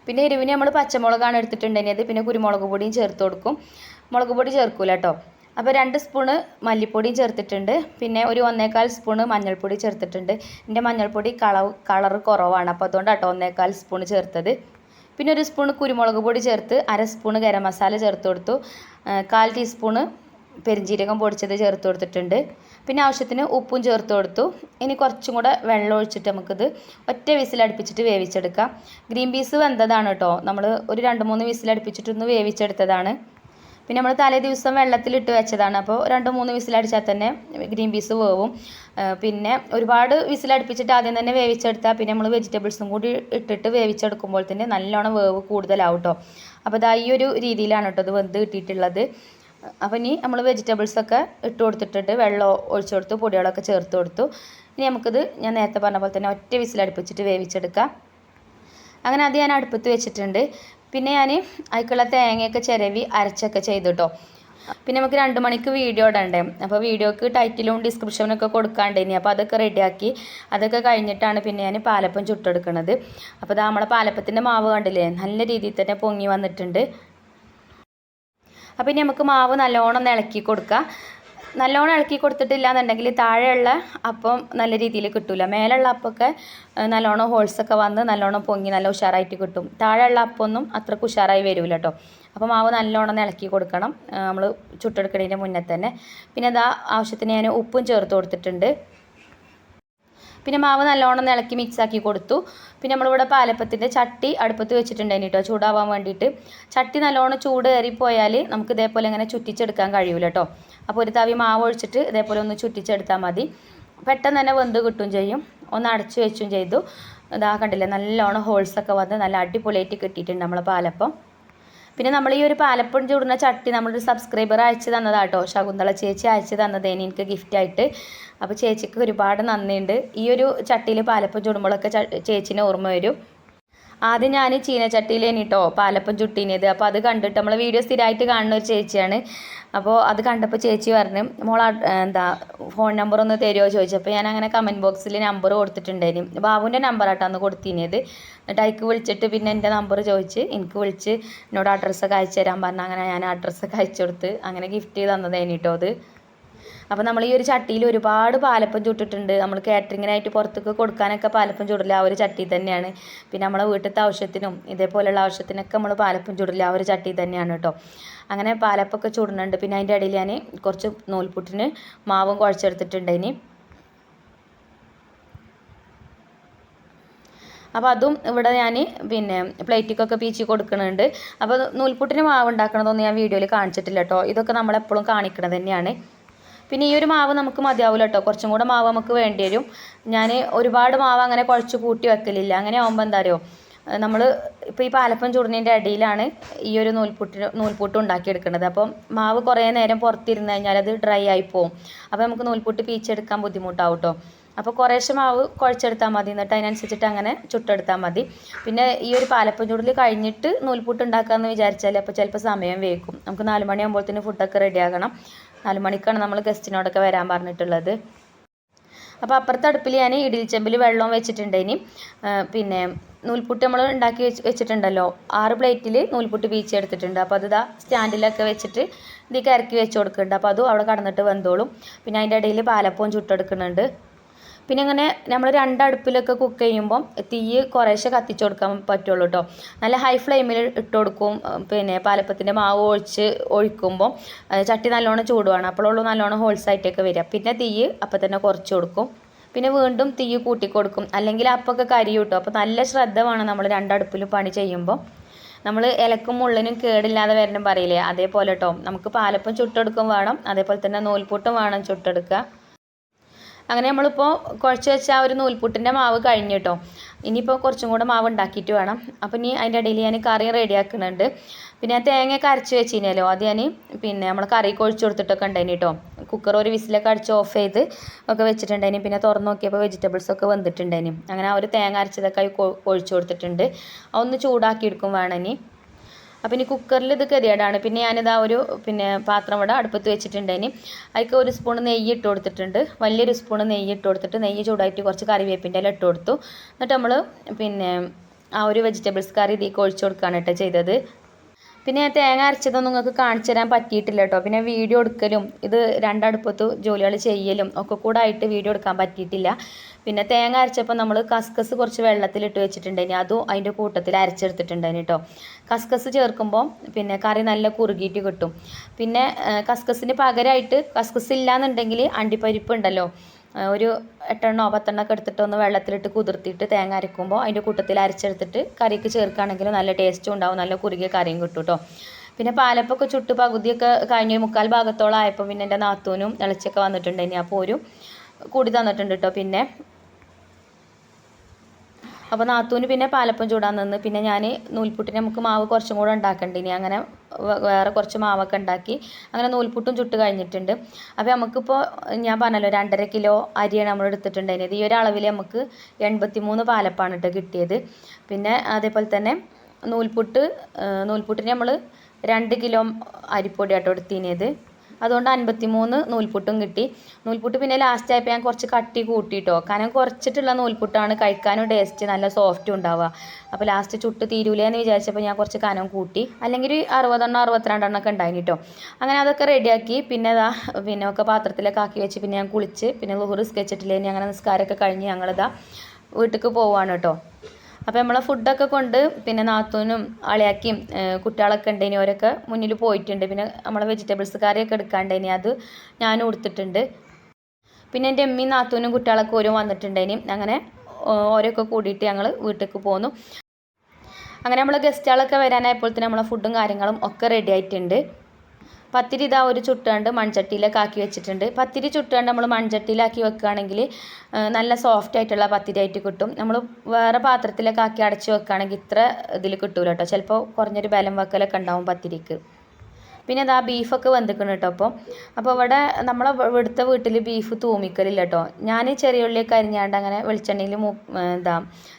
പിന്നെ എരിവിന് നമ്മൾ പച്ചമുളകാണ് എടുത്തിട്ടുണ്ടെങ്കിൽ അത് പിന്നെ കുരുമുളക് പൊടിയും ചേർത്ത് കൊടുക്കും. മുളക് പൊടി ചേർക്കൂല കേട്ടോ അപ്പോൾ രണ്ട് സ്പൂണ് മല്ലിപ്പൊടിയും ചേർത്തിട്ടുണ്ട്. പിന്നെ ഒരു ഒന്നേകാൽ സ്പൂണ് മഞ്ഞൾപ്പൊടി ചേർത്തിട്ടുണ്ട്. എന്റെ മഞ്ഞൾപ്പൊടി കളവ് കളർ കുറവാണ്. അപ്പോൾ അതുകൊണ്ട് കേട്ടോ ഒന്നേകാൽ സ്പൂണ് ചേർത്തത്. പിന്നെ ഒരു സ്പൂണ് കുരുമുളക് പൊടി ചേർത്ത് അര സ്പൂണ് ഗരം മസാല ചേർത്ത് കൊടുത്തു. കാൽ ടീസ്പൂണ് പെരിഞ്ജീരകം പൊടിച്ചത് ചേർത്ത് കൊടുത്തിട്ടുണ്ട്. പിന്നെ ആവശ്യത്തിന് ഉപ്പും ചേർത്ത് കൊടുത്തു. ഇനി കുറച്ചും കൂടെ വെള്ളം ഒഴിച്ചിട്ട് നമുക്കിത് ഒറ്റ വിസിലടുപ്പിച്ചിട്ട് വേവിച്ചെടുക്കാം. ഗ്രീൻ പീസ് വെന്തതാണ് കേട്ടോ നമ്മൾ ഒരു രണ്ട് മൂന്ന് വിസിലടുപ്പിച്ചിട്ടൊന്ന് വേവിച്ചെടുത്തതാണ്. പിന്നെ നമ്മൾ തലേ ദിവസം വെള്ളത്തിലിട്ട് വെച്ചതാണ്. അപ്പോൾ രണ്ട് മൂന്ന് വിസിലടിച്ചാൽ തന്നെ ഗ്രീൻ പീസ് വേവും. പിന്നെ ഒരുപാട് വിസിലടുപ്പിച്ചിട്ട് ആദ്യം തന്നെ വേവിച്ചെടുത്താൽ പിന്നെ നമ്മൾ വെജിറ്റബിൾസും കൂടി ഇട്ടിട്ട് വേവിച്ചെടുക്കുമ്പോൾ തന്നെ നല്ലോണം വേവ് കൂടുതലാവും കേട്ടോ അപ്പോൾ ഇതാ ഈ ഒരു രീതിയിലാണ് കേട്ടോ ഇത് വെന്ത് കിട്ടിയിട്ടുള്ളത്. അപ്പോൾ ഇനി നമ്മൾ വെജിറ്റബിൾസൊക്കെ ഇട്ട് കൊടുത്തിട്ടുണ്ട്. വെള്ളം ഒഴിച്ചു കൊടുത്തു പൊടികളൊക്കെ ചേർത്ത് കൊടുത്തു. ഇനി നമുക്കിത് ഞാൻ നേരത്തെ പറഞ്ഞ പോലെ തന്നെ ഒറ്റ വിസിലടുപ്പിച്ചിട്ട് വേവിച്ചെടുക്കാം. അങ്ങനെ അത് ഞാൻ അടുപ്പത്ത് വെച്ചിട്ടുണ്ട്. പിന്നെ ഞാൻ അതിക്കുള്ള തേങ്ങയൊക്കെ ചിരവി അരച്ചൊക്കെ ചെയ്തു കേട്ടോ പിന്നെ നമുക്ക് രണ്ട് മണിക്ക് വീഡിയോ ഇടണ്ടേ? അപ്പോൾ വീഡിയോക്ക് ടൈറ്റിലും ഡിസ്ക്രിപ്ഷനും ഒക്കെ കൊടുക്കാണ്ട് ഇനി. അപ്പോൾ അതൊക്കെ റെഡിയാക്കി അതൊക്കെ കഴിഞ്ഞിട്ടാണ് പിന്നെ ഞാൻ പാലപ്പം ചുട്ടെടുക്കുന്നത് അപ്പോൾ ഇത് നമ്മളെ പാലപ്പത്തിന്റെ മാവ് കണ്ടില്ലേ? നല്ല രീതിയിൽ തന്നെ പൊങ്ങി വന്നിട്ടുണ്ട്. അപ്പോൾ ഇനി നമുക്ക് മാവ് നല്ലോണം ഒന്ന് ഇളക്കി കൊടുക്കുക നല്ലോണം ഇളക്കി കൊടുത്തിട്ടില്ല എന്നുണ്ടെങ്കിൽ താഴെയുള്ള അപ്പം നല്ല രീതിയിൽ കിട്ടില്ല മേലുള്ള അപ്പമൊക്കെ നല്ലോണം ഹോൾസൊക്കെ വന്ന് നല്ലോണം പൊങ്ങി നല്ല ഉഷാറായിട്ട് കിട്ടും. താഴെയുള്ള അപ്പമൊന്നും അത്രയ്ക്ക് ഉഷാറായി വരില്ല കേട്ടോ അപ്പോൾ മാവ് നല്ലോണം ഇളക്കി കൊടുക്കണം. നമ്മൾ ചുട്ടെടുക്കുന്നതിന്റെ മുന്നേ തന്നെ. പിന്നെ അതാ ആവശ്യത്തിന് ഞാൻ ഉപ്പും ചേർത്ത് കൊടുത്തിട്ടുണ്ട്. പിന്നെ മാവ് നല്ലോണം ഇളക്കി മിക്സ് ആക്കി കൊടുത്തു. പിന്നെ നമ്മളിവിടെ പാലപ്പത്തിന്റെ ചട്ടി അടുപ്പത്ത് വെച്ചിട്ടുണ്ടായിരുന്നു കേട്ടോ ചൂടാവാൻ വേണ്ടിയിട്ട്. ചട്ടി നല്ലോണം ചൂട് കയറിപ്പോയാൽ നമുക്ക് ഇതേപോലെ ഇങ്ങനെ ചുറ്റിച്ചെടുക്കാൻ കഴിയൂല കേട്ടോ അപ്പോൾ ഒരു തവി മാവ് ഒഴിച്ചിട്ട് ഇതേപോലെ ഒന്ന് ചുറ്റിച്ചെടുത്താൽ മതി. പെട്ടെന്ന് തന്നെ വെന്ത് കിട്ടും ചെയ്യും. ഒന്ന് അടച്ചു വെച്ചും ചെയ്തു. ഇതാ കണ്ടില്ലേ നല്ലോണം ഹോൾസൊക്കെ വന്ന് നല്ല അടിപൊളിയായിട്ട് കിട്ടിയിട്ടുണ്ട് നമ്മളെ പാലപ്പം. പിന്നെ നമ്മൾ ഈ ഒരു പാലപ്പം ചൂടുന്ന ചട്ടി നമ്മളൊരു സബ്സ്ക്രൈബർ അയച്ചു തന്നതാട്ടോ ശകുന്തള ചേച്ചി അയച്ചു തന്നതേന് എനിക്ക് ഗിഫ്റ്റായിട്ട് അപ്പോൾ ചേച്ചിക്ക് ഒരുപാട് നന്ദിയുണ്ട്. ഈ ഒരു ചട്ടിയിൽ പാലപ്പം ചൂടുമ്പോഴൊക്കെ ചേച്ചീനെ ഓർമ്മ വരും. ആദ്യം ഞാൻ ചീനച്ചട്ടിയിലേനി കേട്ടോ പാലപ്പം ചുട്ടീനത്. അപ്പോൾ അത് കണ്ടിട്ട് നമ്മൾ വീഡിയോ സ്ഥിരമായിട്ട് കാണുന്ന ഒരു ചേച്ചിയാണ്. അപ്പോൾ അത് കണ്ടപ്പോൾ ചേച്ചി പറഞ്ഞു മോൾ എന്താ ഫോൺ നമ്പർ ഒന്ന് തരുമോ ചോദിച്ചപ്പോൾ ഞാൻ അങ്ങനെ കമന്റ് ബോക്സിൽ നമ്പർ കൊടുത്തിട്ടുണ്ടായിരുന്നു ബാബുവിന്റെ നമ്പർ അന്ന് കൊടുത്തിനിയത് എന്നിട്ട് അയക്ക് വിളിച്ചിട്ട് പിന്നെ എന്റെ നമ്പർ ചോദിച്ച് എനിക്ക് വിളിച്ച് എന്നോട് അഡ്രസ്സൊക്കെ അയച്ചു തരാൻ പറഞ്ഞു അങ്ങനെ ഞാൻ അഡ്രസ്സൊക്കെ അയച്ചു കൊടുത്ത് അങ്ങനെ ഗിഫ്റ്റ് ചെയ്ത് തന്നതായിരുന്നു കേട്ടോ അത്. അപ്പോൾ നമ്മൾ ഈ ഒരു ചട്ടിയിൽ ഒരുപാട് പാലപ്പം ചുട്ടിട്ടുണ്ട്. നമ്മൾ കാറ്ററിങ്ങിനായിട്ട് പുറത്തേക്ക് കൊടുക്കാനൊക്കെ പാലപ്പം ചുടില്ല ആ ഒരു ചട്ടി തന്നെയാണ്. പിന്നെ നമ്മളെ വീട്ടിലത്തെ ആവശ്യത്തിനും ഇതേപോലെയുള്ള ആവശ്യത്തിനൊക്കെ നമ്മൾ പാലപ്പം ചുടില്ല ആ ഒരു ചട്ടി തന്നെയാണ് കേട്ടോ അങ്ങനെ പാലപ്പൊക്കെ ചുടുന്നുണ്ട് പിന്നെ അതിന്റെ ഇടയിൽ ഞാൻ കുറച്ച് നൂൽപുട്ടിന് മാവും കുഴച്ചെടുത്തിട്ടുണ്ട് ഇനി. അപ്പോൾ അതും ഇവിടെ ഞാൻ പിന്നെ പ്ലേറ്റിക്കൊക്കെ പീച്ചി കൊടുക്കുന്നുണ്ട് അപ്പോൾ നൂൽപുട്ടിന് മാവ് ഉണ്ടാക്കണതൊന്നും ഞാൻ വീഡിയോയിൽ കാണിച്ചിട്ടില്ല കേട്ടോ ഇതൊക്കെ നമ്മളെപ്പോഴും കാണിക്കണത് തന്നെയാണ്. പിന്നെ ഈ ഒരു മാവ് നമുക്ക് മതിയാവില്ല കേട്ടോ കുറച്ചും കൂടെ മാവ് നമുക്ക് വേണ്ടി വരും. ഞാൻ ഒരുപാട് മാവ് അങ്ങനെ കുഴച്ച് കൂട്ടി വെക്കലില്ല. അങ്ങനെ ആകുമ്പോൾ എന്താ അറിയോ? നമ്മൾ ഇപ്പോൾ ഈ പാലപ്പം ചുടുന്നതിന്റെ അടിയിലാണ് ഈ ഒരു നൂൽപുട്ട് നൂൽപുട്ട് ഉണ്ടാക്കിയെടുക്കുന്നത് അപ്പം മാവ് കുറേ നേരം പുറത്തിരുന്ന് കഴിഞ്ഞാൽ അത് ഡ്രൈ ആയി പോകും അപ്പോൾ നമുക്ക് നൂൽപുട്ട് പീച്ചെടുക്കാൻ ബുദ്ധിമുട്ടാവും കേട്ടോ അപ്പോൾ കുറേശ്ശെ മാവ് കുഴച്ചെടുത്താൽ മതി. എന്നിട്ട് അതിനനുസരിച്ചിട്ട് അങ്ങനെ ചുട്ടെടുത്താൽ മതി. പിന്നെ ഈ ഒരു പാലപ്പം ചുടൽ കഴിഞ്ഞിട്ട് നൂൽപുട്ട് ഉണ്ടാക്കാമെന്ന് വിചാരിച്ചാൽ അപ്പോൾ ചിലപ്പോൾ സമയം വേക്കും നമുക്ക് നാല് മണിയാകുമ്പോഴത്തേന് ഫുഡൊക്കെ റെഡിയാക്കണം നാല് മണിക്കാണ് നമ്മൾ ഗസ്റ്റിനോടൊക്കെ വരാൻ പറഞ്ഞിട്ടുള്ളത്. അപ്പോൾ അപ്പുറത്തെ അടുപ്പിൽ ഞാൻ ഇഡലി ചെമ്പിൽ വെള്ളവും വെച്ചിട്ടുണ്ട് ഇനി. പിന്നെ നൂൽപുട്ട് നമ്മൾ ഉണ്ടാക്കി വെച്ച് വെച്ചിട്ടുണ്ടല്ലോ. ആറ് പ്ലേറ്റിൽ നൂൽപുട്ട് വീച്ച് എടുത്തിട്ടുണ്ട്. അപ്പോൾ അത് ഇതാ സ്റ്റാൻഡിലൊക്കെ വെച്ചിട്ട് ഇതിലേക്ക് ഇറക്കി വെച്ച് കൊടുക്കുന്നുണ്ട്. അപ്പോൾ അതും അവിടെ കടന്നിട്ട് വെന്തോളും. പിന്നെ അതിന്റെ ഇടയിൽ പാലപ്പവും ചുട്ടെടുക്കുന്നുണ്ട്. പിന്നെ ഇങ്ങനെ നമ്മൾ രണ്ടടുപ്പിലൊക്കെ കുക്ക് ചെയ്യുമ്പം തീ കുറേശ്ശെ കത്തിച്ചു കൊടുക്കാൻ പറ്റുള്ളൂ കേട്ടോ നല്ല ഹൈ ഫ്ലെയിമിൽ ഇട്ട് കൊടുക്കും പിന്നെ പാലപ്പത്തിന്റെ മാവ് ഒഴിച്ച് ഒഴിക്കുമ്പോൾ ചട്ടി നല്ലോണം ചൂടുവാണ്. അപ്പോഴുള്ളൂ നല്ലോണം ഹോൾസായിട്ടൊക്കെ വരിക. പിന്നെ തീ അപ്പം തന്നെ കുറച്ച് കൊടുക്കും. പിന്നെ വീണ്ടും തീ കൂട്ടിക്കൊടുക്കും അല്ലെങ്കിൽ അപ്പൊക്കെ കരി കിട്ടും. അപ്പോൾ നല്ല ശ്രദ്ധ വേണം നമ്മൾ രണ്ടടുപ്പിലും പണി ചെയ്യുമ്പോൾ നമ്മൾ ഇലക്കും മുള്ളിനും കേടില്ലാതെ വരണം പറയില്ലേ? അതേപോലെ കേട്ടോ നമുക്ക് പാലപ്പം ചുട്ടെടുക്കും വേണം. അതേപോലെ തന്നെ നൂൽപൂട്ടും വേണം ചുട്ടെടുക്കുക. അങ്ങനെ നമ്മളിപ്പോൾ കുഴച്ച് വെച്ച ആ ഒരു നൂൽപുട്ടിന്റെ മാവ് കഴിഞ്ഞു കേട്ടോ ഇനിയിപ്പോൾ കുറച്ചും കൂടെ മാവ് ഉണ്ടാക്കിയിട്ട് വേണം. അപ്പോൾ ഇനി അതിന്റെ ഇടയിൽ ഞാൻ കറി റെഡിയാക്കുന്നുണ്ട് പിന്നെ ഞാൻ തേങ്ങയൊക്കെ അരച്ച് വെച്ചിനല്ലോ അത് ഞാൻ പിന്നെ നമ്മൾ കറി കൊഴിച്ച് കൊടുത്തിട്ടൊക്കെ ഉണ്ടായിന് കേട്ടോ കുക്കർ ഒരു വിസിലൊക്കെ അടിച്ച് ഓഫ് ചെയ്ത് ഒക്കെ വെച്ചിട്ടുണ്ടായിന്. പിന്നെ തുറന്ന് നോക്കിയപ്പോൾ വെജിറ്റബിൾസ് ഒക്കെ വെന്തിട്ടുണ്ടായിന് അങ്ങനെ ആ ഒരു തേങ്ങ അരച്ചതൊക്കെ കൊ- കൊടുത്തിട്ടുണ്ട്. അതൊന്ന് ചൂടാക്കി എടുക്കും വേണം ഇനി. അപ്പം ഇനി കുക്കറിൽ ഇത് കരിയാടാണ്. പിന്നെ ഞാനിതാ ഒരു പിന്നെ പാത്രം ഇവിടെ അടുപ്പത്ത് വെച്ചിട്ടുണ്ട് ഇനി. അതിക്ക് ഒരു സ്പൂൺ നെയ്യ് ഇട്ട് കൊടുത്തിട്ടുണ്ട്. വലിയൊരു സ്പൂൺ നെയ്യ് ഇട്ട് കൊടുത്തിട്ട് നെയ്യ് ചൂടായിട്ട് കുറച്ച് കറിവേപ്പിന്റെ ഇല ഇട്ട് കൊടുത്തു. എന്നിട്ട് നമ്മൾ പിന്നെ ആ ഒരു വെജിറ്റബിൾസ് കറി ഇതിലേക്ക് ഒഴിച്ചു കൊടുക്കുകയാണ് കേട്ടോ ചെയ്തത്. പിന്നെ തേങ്ങ അരച്ചതൊന്നും നിങ്ങൾക്ക് കാണിച്ചു തരാൻ പറ്റിയിട്ടില്ല കേട്ടോ. പിന്നെ വീഡിയോ എടുക്കലും ഇത് രണ്ടടുപ്പത്ത് ജോലികൾ ചെയ്യലും ഒക്കെ കൂടെ ആയിട്ട് വീഡിയോ എടുക്കാൻ പറ്റിയിട്ടില്ല. പിന്നെ തേങ്ങ അരച്ചപ്പോൾ നമ്മൾ കസ്കസ് കുറച്ച് വെള്ളത്തിലിട്ട് ഇനി അതും അതിന്റെ കൂട്ടത്തിൽ അരച്ചെടുത്തിട്ടുണ്ടായിന് കേട്ടോ കസ്കസ് ചേർക്കുമ്പോൾ പിന്നെ കറി നല്ല കുറുകിയിട്ട് കിട്ടും. പിന്നെ കസ്കസിന് പകരമായിട്ട് കസ്കസ് ഇല്ലാന്നുണ്ടെങ്കിൽ അണ്ടിപ്പരിപ്പ് ഉണ്ടല്ലോ. ഒരു എട്ടെണ്ണോ പത്തെണ്ണോ ഒക്കെ എടുത്തിട്ട് ഒന്ന് വെള്ളത്തിലിട്ട് കുതിർത്തിയിട്ട് തേങ്ങ അരക്കുമ്പോൾ അതിന്റെ കൂട്ടത്തിൽ അരച്ചെടുത്തിട്ട് കറിക്ക് ചേർക്കുകയാണെങ്കിൽ നല്ല ടേസ്റ്റും ഉണ്ടാവും. നല്ല കുറുകിയ കറിയും കിട്ടും കേട്ടോ പിന്നെ പാലപ്പൊക്കെ ചുട്ട് പകുതിയൊക്കെ കഴിഞ്ഞ് മുക്കാൽ ഭാഗത്തോളം ആയപ്പോൾ പിന്നെ എന്റെ നാത്തൂനും ഇളച്ചൊക്കെ വന്നിട്ടുണ്ടായിരുന്നു അപ്പോൾ ഒരു കൂടി തന്നിട്ടുണ്ട് കേട്ടോ പിന്നെ അപ്പോൾ നാത്തൂന് പിന്നെ പാലപ്പം ചൂടാൻ നിന്ന്. പിന്നെ ഞാൻ നൂൽപുട്ടിന് നമുക്ക് മാവ് കുറച്ചും കൂടെ ഉണ്ടാക്കണ്ടിനി അങ്ങനെ വേറെ കുറച്ച് മാവൊക്കെ ഉണ്ടാക്കി അങ്ങനെ നൂൽപുട്ടും ചുട്ട് കഴിഞ്ഞിട്ടുണ്ട്. അപ്പോൾ നമുക്കിപ്പോൾ ഞാൻ പറഞ്ഞല്ലോ രണ്ടര കിലോ അരിയാണ് നമ്മൾ എടുത്തിട്ടുണ്ടായിരുന്നത്. ഈ ഒരു അളവിൽ നമുക്ക് എൺപത്തി മൂന്ന് പാലപ്പാണ് കേട്ടോ കിട്ടിയത്. പിന്നെ അതേപോലെ തന്നെ നൂൽപുട്ട് നൂൽപുട്ടിന് നമ്മൾ രണ്ട് കിലോ അരിപ്പൊടി ആട്ടോ എടുത്തിനത്. അതുകൊണ്ട് അൻപത്തി മൂന്ന് നൂൽപുട്ടും കിട്ടി. നൂൽപുട്ട് പിന്നെ ലാസ്റ്റ് ആയപ്പോൾ ഞാൻ കുറച്ച് കട്ടി കൂട്ടിയിട്ടോ കാരണം കുറച്ചിട്ടുള്ള നൂൽപുട്ടാണ് കഴിക്കാനും ടേസ്റ്റ് നല്ല സോഫ്റ്റും ഉണ്ടാവുക. അപ്പോൾ ലാസ്റ്റ് ചുട്ട് തീരൂലേ എന്ന് വിചാരിച്ചപ്പോൾ ഞാൻ കുറച്ച് കനം കൂട്ടി. അല്ലെങ്കിൽ ഒരു അറുപതെണ്ണം അറുപത്തിരണ്ടെണ്ണം ഒക്കെ ഉണ്ടായി കേട്ടോ അങ്ങനെ അതൊക്കെ റെഡിയാക്കി പിന്നെ അതാ പിന്നെ ഒക്കെ പാത്രത്തിലൊക്കെ ആക്കി വെച്ച് പിന്നെ ഞാൻ കുളിച്ച്. പിന്നെ ലുഹുറ് സ്കെച്ചിട്ടില്ലേ അങ്ങനെ നിസ്കാരമൊക്കെ കഴിഞ്ഞ് ഞങ്ങളിതാ വീട്ടിലേക്ക് പോവാണ് കേട്ടോ അപ്പോൾ നമ്മളെ ഫുഡൊക്കെ കൊണ്ട് പിന്നെ നാത്തൂനും അളിയാക്കിയും കുട്ടികളൊക്കെ ഉണ്ടേനി അവരൊക്കെ മുന്നിൽ പോയിട്ടുണ്ട്. പിന്നെ നമ്മളെ വെജിറ്റബിൾസ് കറിയൊക്കെ എടുക്കാണ്ടേനി അത് ഞാനും കൊടുത്തിട്ടുണ്ട് പിന്നെ എന്റെ അമ്മയും നാത്തൂനും കുട്ടികളൊക്കെ ഓരോ വന്നിട്ടുണ്ടേനി. അങ്ങനെ ഓരോക്കെ കൂടിയിട്ട് ഞങ്ങൾ വീട്ടിലേക്ക് പോന്നു. അങ്ങനെ നമ്മൾ ഗസ്റ്റുകളൊക്കെ വരാനായപ്പോൾ തന്നെ നമ്മളെ ഫുഡും കാര്യങ്ങളും ഒക്കെ റെഡി ആയിട്ടുണ്ട്. പത്തിരി ഇതാ ഒരു ചുട്ടാണ്ട് മൺചട്ടിയിലൊക്കെ ആക്കി വെച്ചിട്ടുണ്ട്. പത്തിരി ചുട്ടാണ്ട് നമ്മൾ മൺചട്ടിയിലാക്കി വെക്കുകയാണെങ്കിൽ നല്ല സോഫ്റ്റ് ആയിട്ടുള്ള പത്തിരി ആയിട്ട് കിട്ടും. നമ്മൾ വേറെ പാത്രത്തിലൊക്കെ ആക്കി അടച്ച് വെക്കുകയാണെങ്കിൽ ഇത്ര ഇതിൽ കിട്ടൂല കേട്ടോ ചിലപ്പോൾ കുറഞ്ഞൊരു ബലം വെക്കലൊക്കെ ഉണ്ടാവും പത്തിരിക്ക്. പിന്നെ ഇതാ ബീഫൊക്കെ വെന്തിക്കണം കേട്ടോ അപ്പോൾ അപ്പോൾ ഇവിടെ നമ്മളെ ഇവ- ഇവിടുത്തെ വീട്ടിൽ ബീഫ് തൂമിക്കലില്ല കേട്ടോ ഞാൻ ചെറിയ ഉള്ളിയൊക്കെ അരിഞ്ഞാണ്ട് അങ്ങനെ വെളിച്ചെണ്ണയിൽ മൂ എന്താ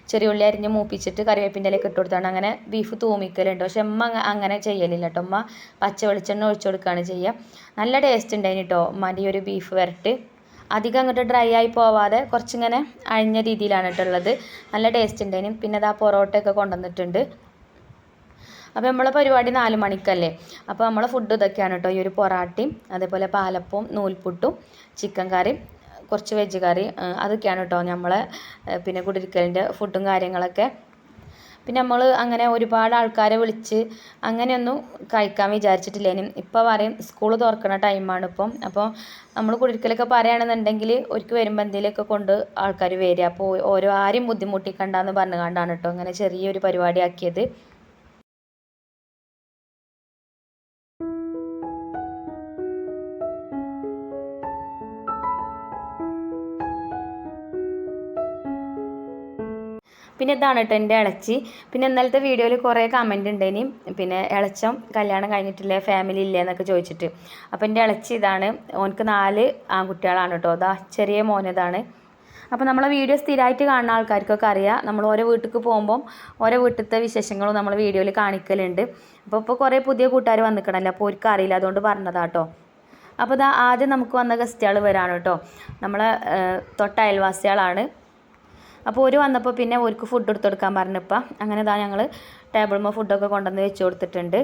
ചെറിയ ഉള്ളി അരിഞ്ഞ് മൂപ്പിച്ചിട്ട് കറിവേപ്പിന്റെ ഇലയൊക്കെ ഇട്ട് കൊടുത്താണ് അങ്ങനെ ബീഫ് തൂമിക്കലുണ്ട്. പക്ഷെ അമ്മ അങ്ങനെ ചെയ്യലില്ല കേട്ടോ അമ്മ പച്ച വെളിച്ചെണ്ണ ഒഴിച്ചു കൊടുക്കുകയാണ് ചെയ്യുക നല്ല ടേസ്റ്റ് ഉണ്ടായിന് കേട്ടോ ഉമ്മാന്റെ ഒരു ബീഫ് വരട്ട്. അധികം അങ്ങോട്ട് ഡ്രൈ ആയി പോവാതെ കുറച്ചിങ്ങനെ അഴിഞ്ഞ രീതിയിലാണ് കേട്ടോ ഉള്ളത് നല്ല ടേസ്റ്റ് ഉണ്ടായിന് പിന്നെ അതാ പൊറോട്ടയൊക്കെ കൊണ്ടുവന്നിട്ടുണ്ട് അപ്പോൾ നമ്മളെ പരിപാടി നാല് മണിക്കല്ലേ? അപ്പോൾ നമ്മളെ ഫുഡ് ഇതൊക്കെയാണ് കേട്ടോ ഈ ഒരു പൊറാട്ടയും അതേപോലെ പാലപ്പവും നൂൽപുട്ടും ചിക്കൻ കറിയും കുറച്ച് വെജ് കറി അതൊക്കെയാണ് കേട്ടോ നമ്മളെ പിന്നെ കുടിരിക്കലിന്റെ ഫുഡും കാര്യങ്ങളൊക്കെ. പിന്നെ നമ്മൾ അങ്ങനെ ഒരുപാട് ആൾക്കാരെ വിളിച്ച് അങ്ങനെയൊന്നും കഴിക്കാൻ വിചാരിച്ചിട്ടില്ലേനും ഇപ്പോൾ പറയും സ്കൂൾ തുറക്കുന്ന ടൈമാണ് ഇപ്പം. അപ്പോൾ നമ്മൾ കുടിരിക്കലൊക്കെ പറയുകയാണെന്നുണ്ടെങ്കിൽ ഒരിക്കൽ വരുമ്പോൾ എന്തെങ്കിലുമൊക്കെ കൊണ്ട് ആൾക്കാർ വരിക അപ്പോൾ ഓരോ ആരും ബുദ്ധിമുട്ടിക്കണ്ടെന്ന് പറഞ്ഞു കണ്ടാണ് കേട്ടോ അങ്ങനെ ചെറിയൊരു പരിപാടി ആക്കിയത്. പിന്നെ ഇതാണ് കേട്ടോ എന്റെ ഇളച്ചി. പിന്നെ ഇന്നലത്തെ വീഡിയോയിൽ കുറേ കമന്റ് ഉണ്ടേനി പിന്നെ ഇളച്ചം കല്യാണം കഴിഞ്ഞിട്ടില്ലേ ഫാമിലി ഇല്ലേ എന്നൊക്കെ ചോദിച്ചിട്ട്. അപ്പോൾ എന്റെ ഇളച്ചി ഇതാണ്. ഓനക്ക് നാല് ആൺകുട്ടികളാണ് കേട്ടോ അതാ ചെറിയ മോനതാണ് അപ്പോൾ നമ്മളെ വീഡിയോ സ്ഥിരമായിട്ട് കാണുന്ന ആൾക്കാർക്കൊക്കെ അറിയാം. നമ്മൾ ഓരോ വീട്ടിലേക്ക് പോകുമ്പം ഓരോ വീട്ടിലത്തെ വിശേഷങ്ങളും നമ്മൾ വീഡിയോയിൽ കാണിക്കലുണ്ട്. അപ്പോൾ ഇപ്പോൾ കുറേ പുതിയ കൂട്ടുകാർ വന്നിക്കണല്ലോ. അപ്പോൾ അവർക്ക് അറിയില്ല. അതുകൊണ്ട് പറഞ്ഞതാട്ടോ അപ്പോൾ ഇതാ ആദ്യം നമുക്ക് വന്ന ഗസ്റ്റുകൾ വരാണ് കേട്ടോ നമ്മളെ തൊട്ട അയൽവാസികളാണ് അപ്പോൾ ഒരു വന്നപ്പോൾ പിന്നെ ഓർക്ക് ഫുഡ് എടുത്ത് കൊടുക്കാൻ പറഞ്ഞപ്പോൾ അങ്ങനെ ഇതാ ഞങ്ങൾ ടേബിളുമ്പോൾ ഫുഡൊക്കെ കൊണ്ടുവന്ന് വെച്ച് കൊടുത്തിട്ടുണ്ട്.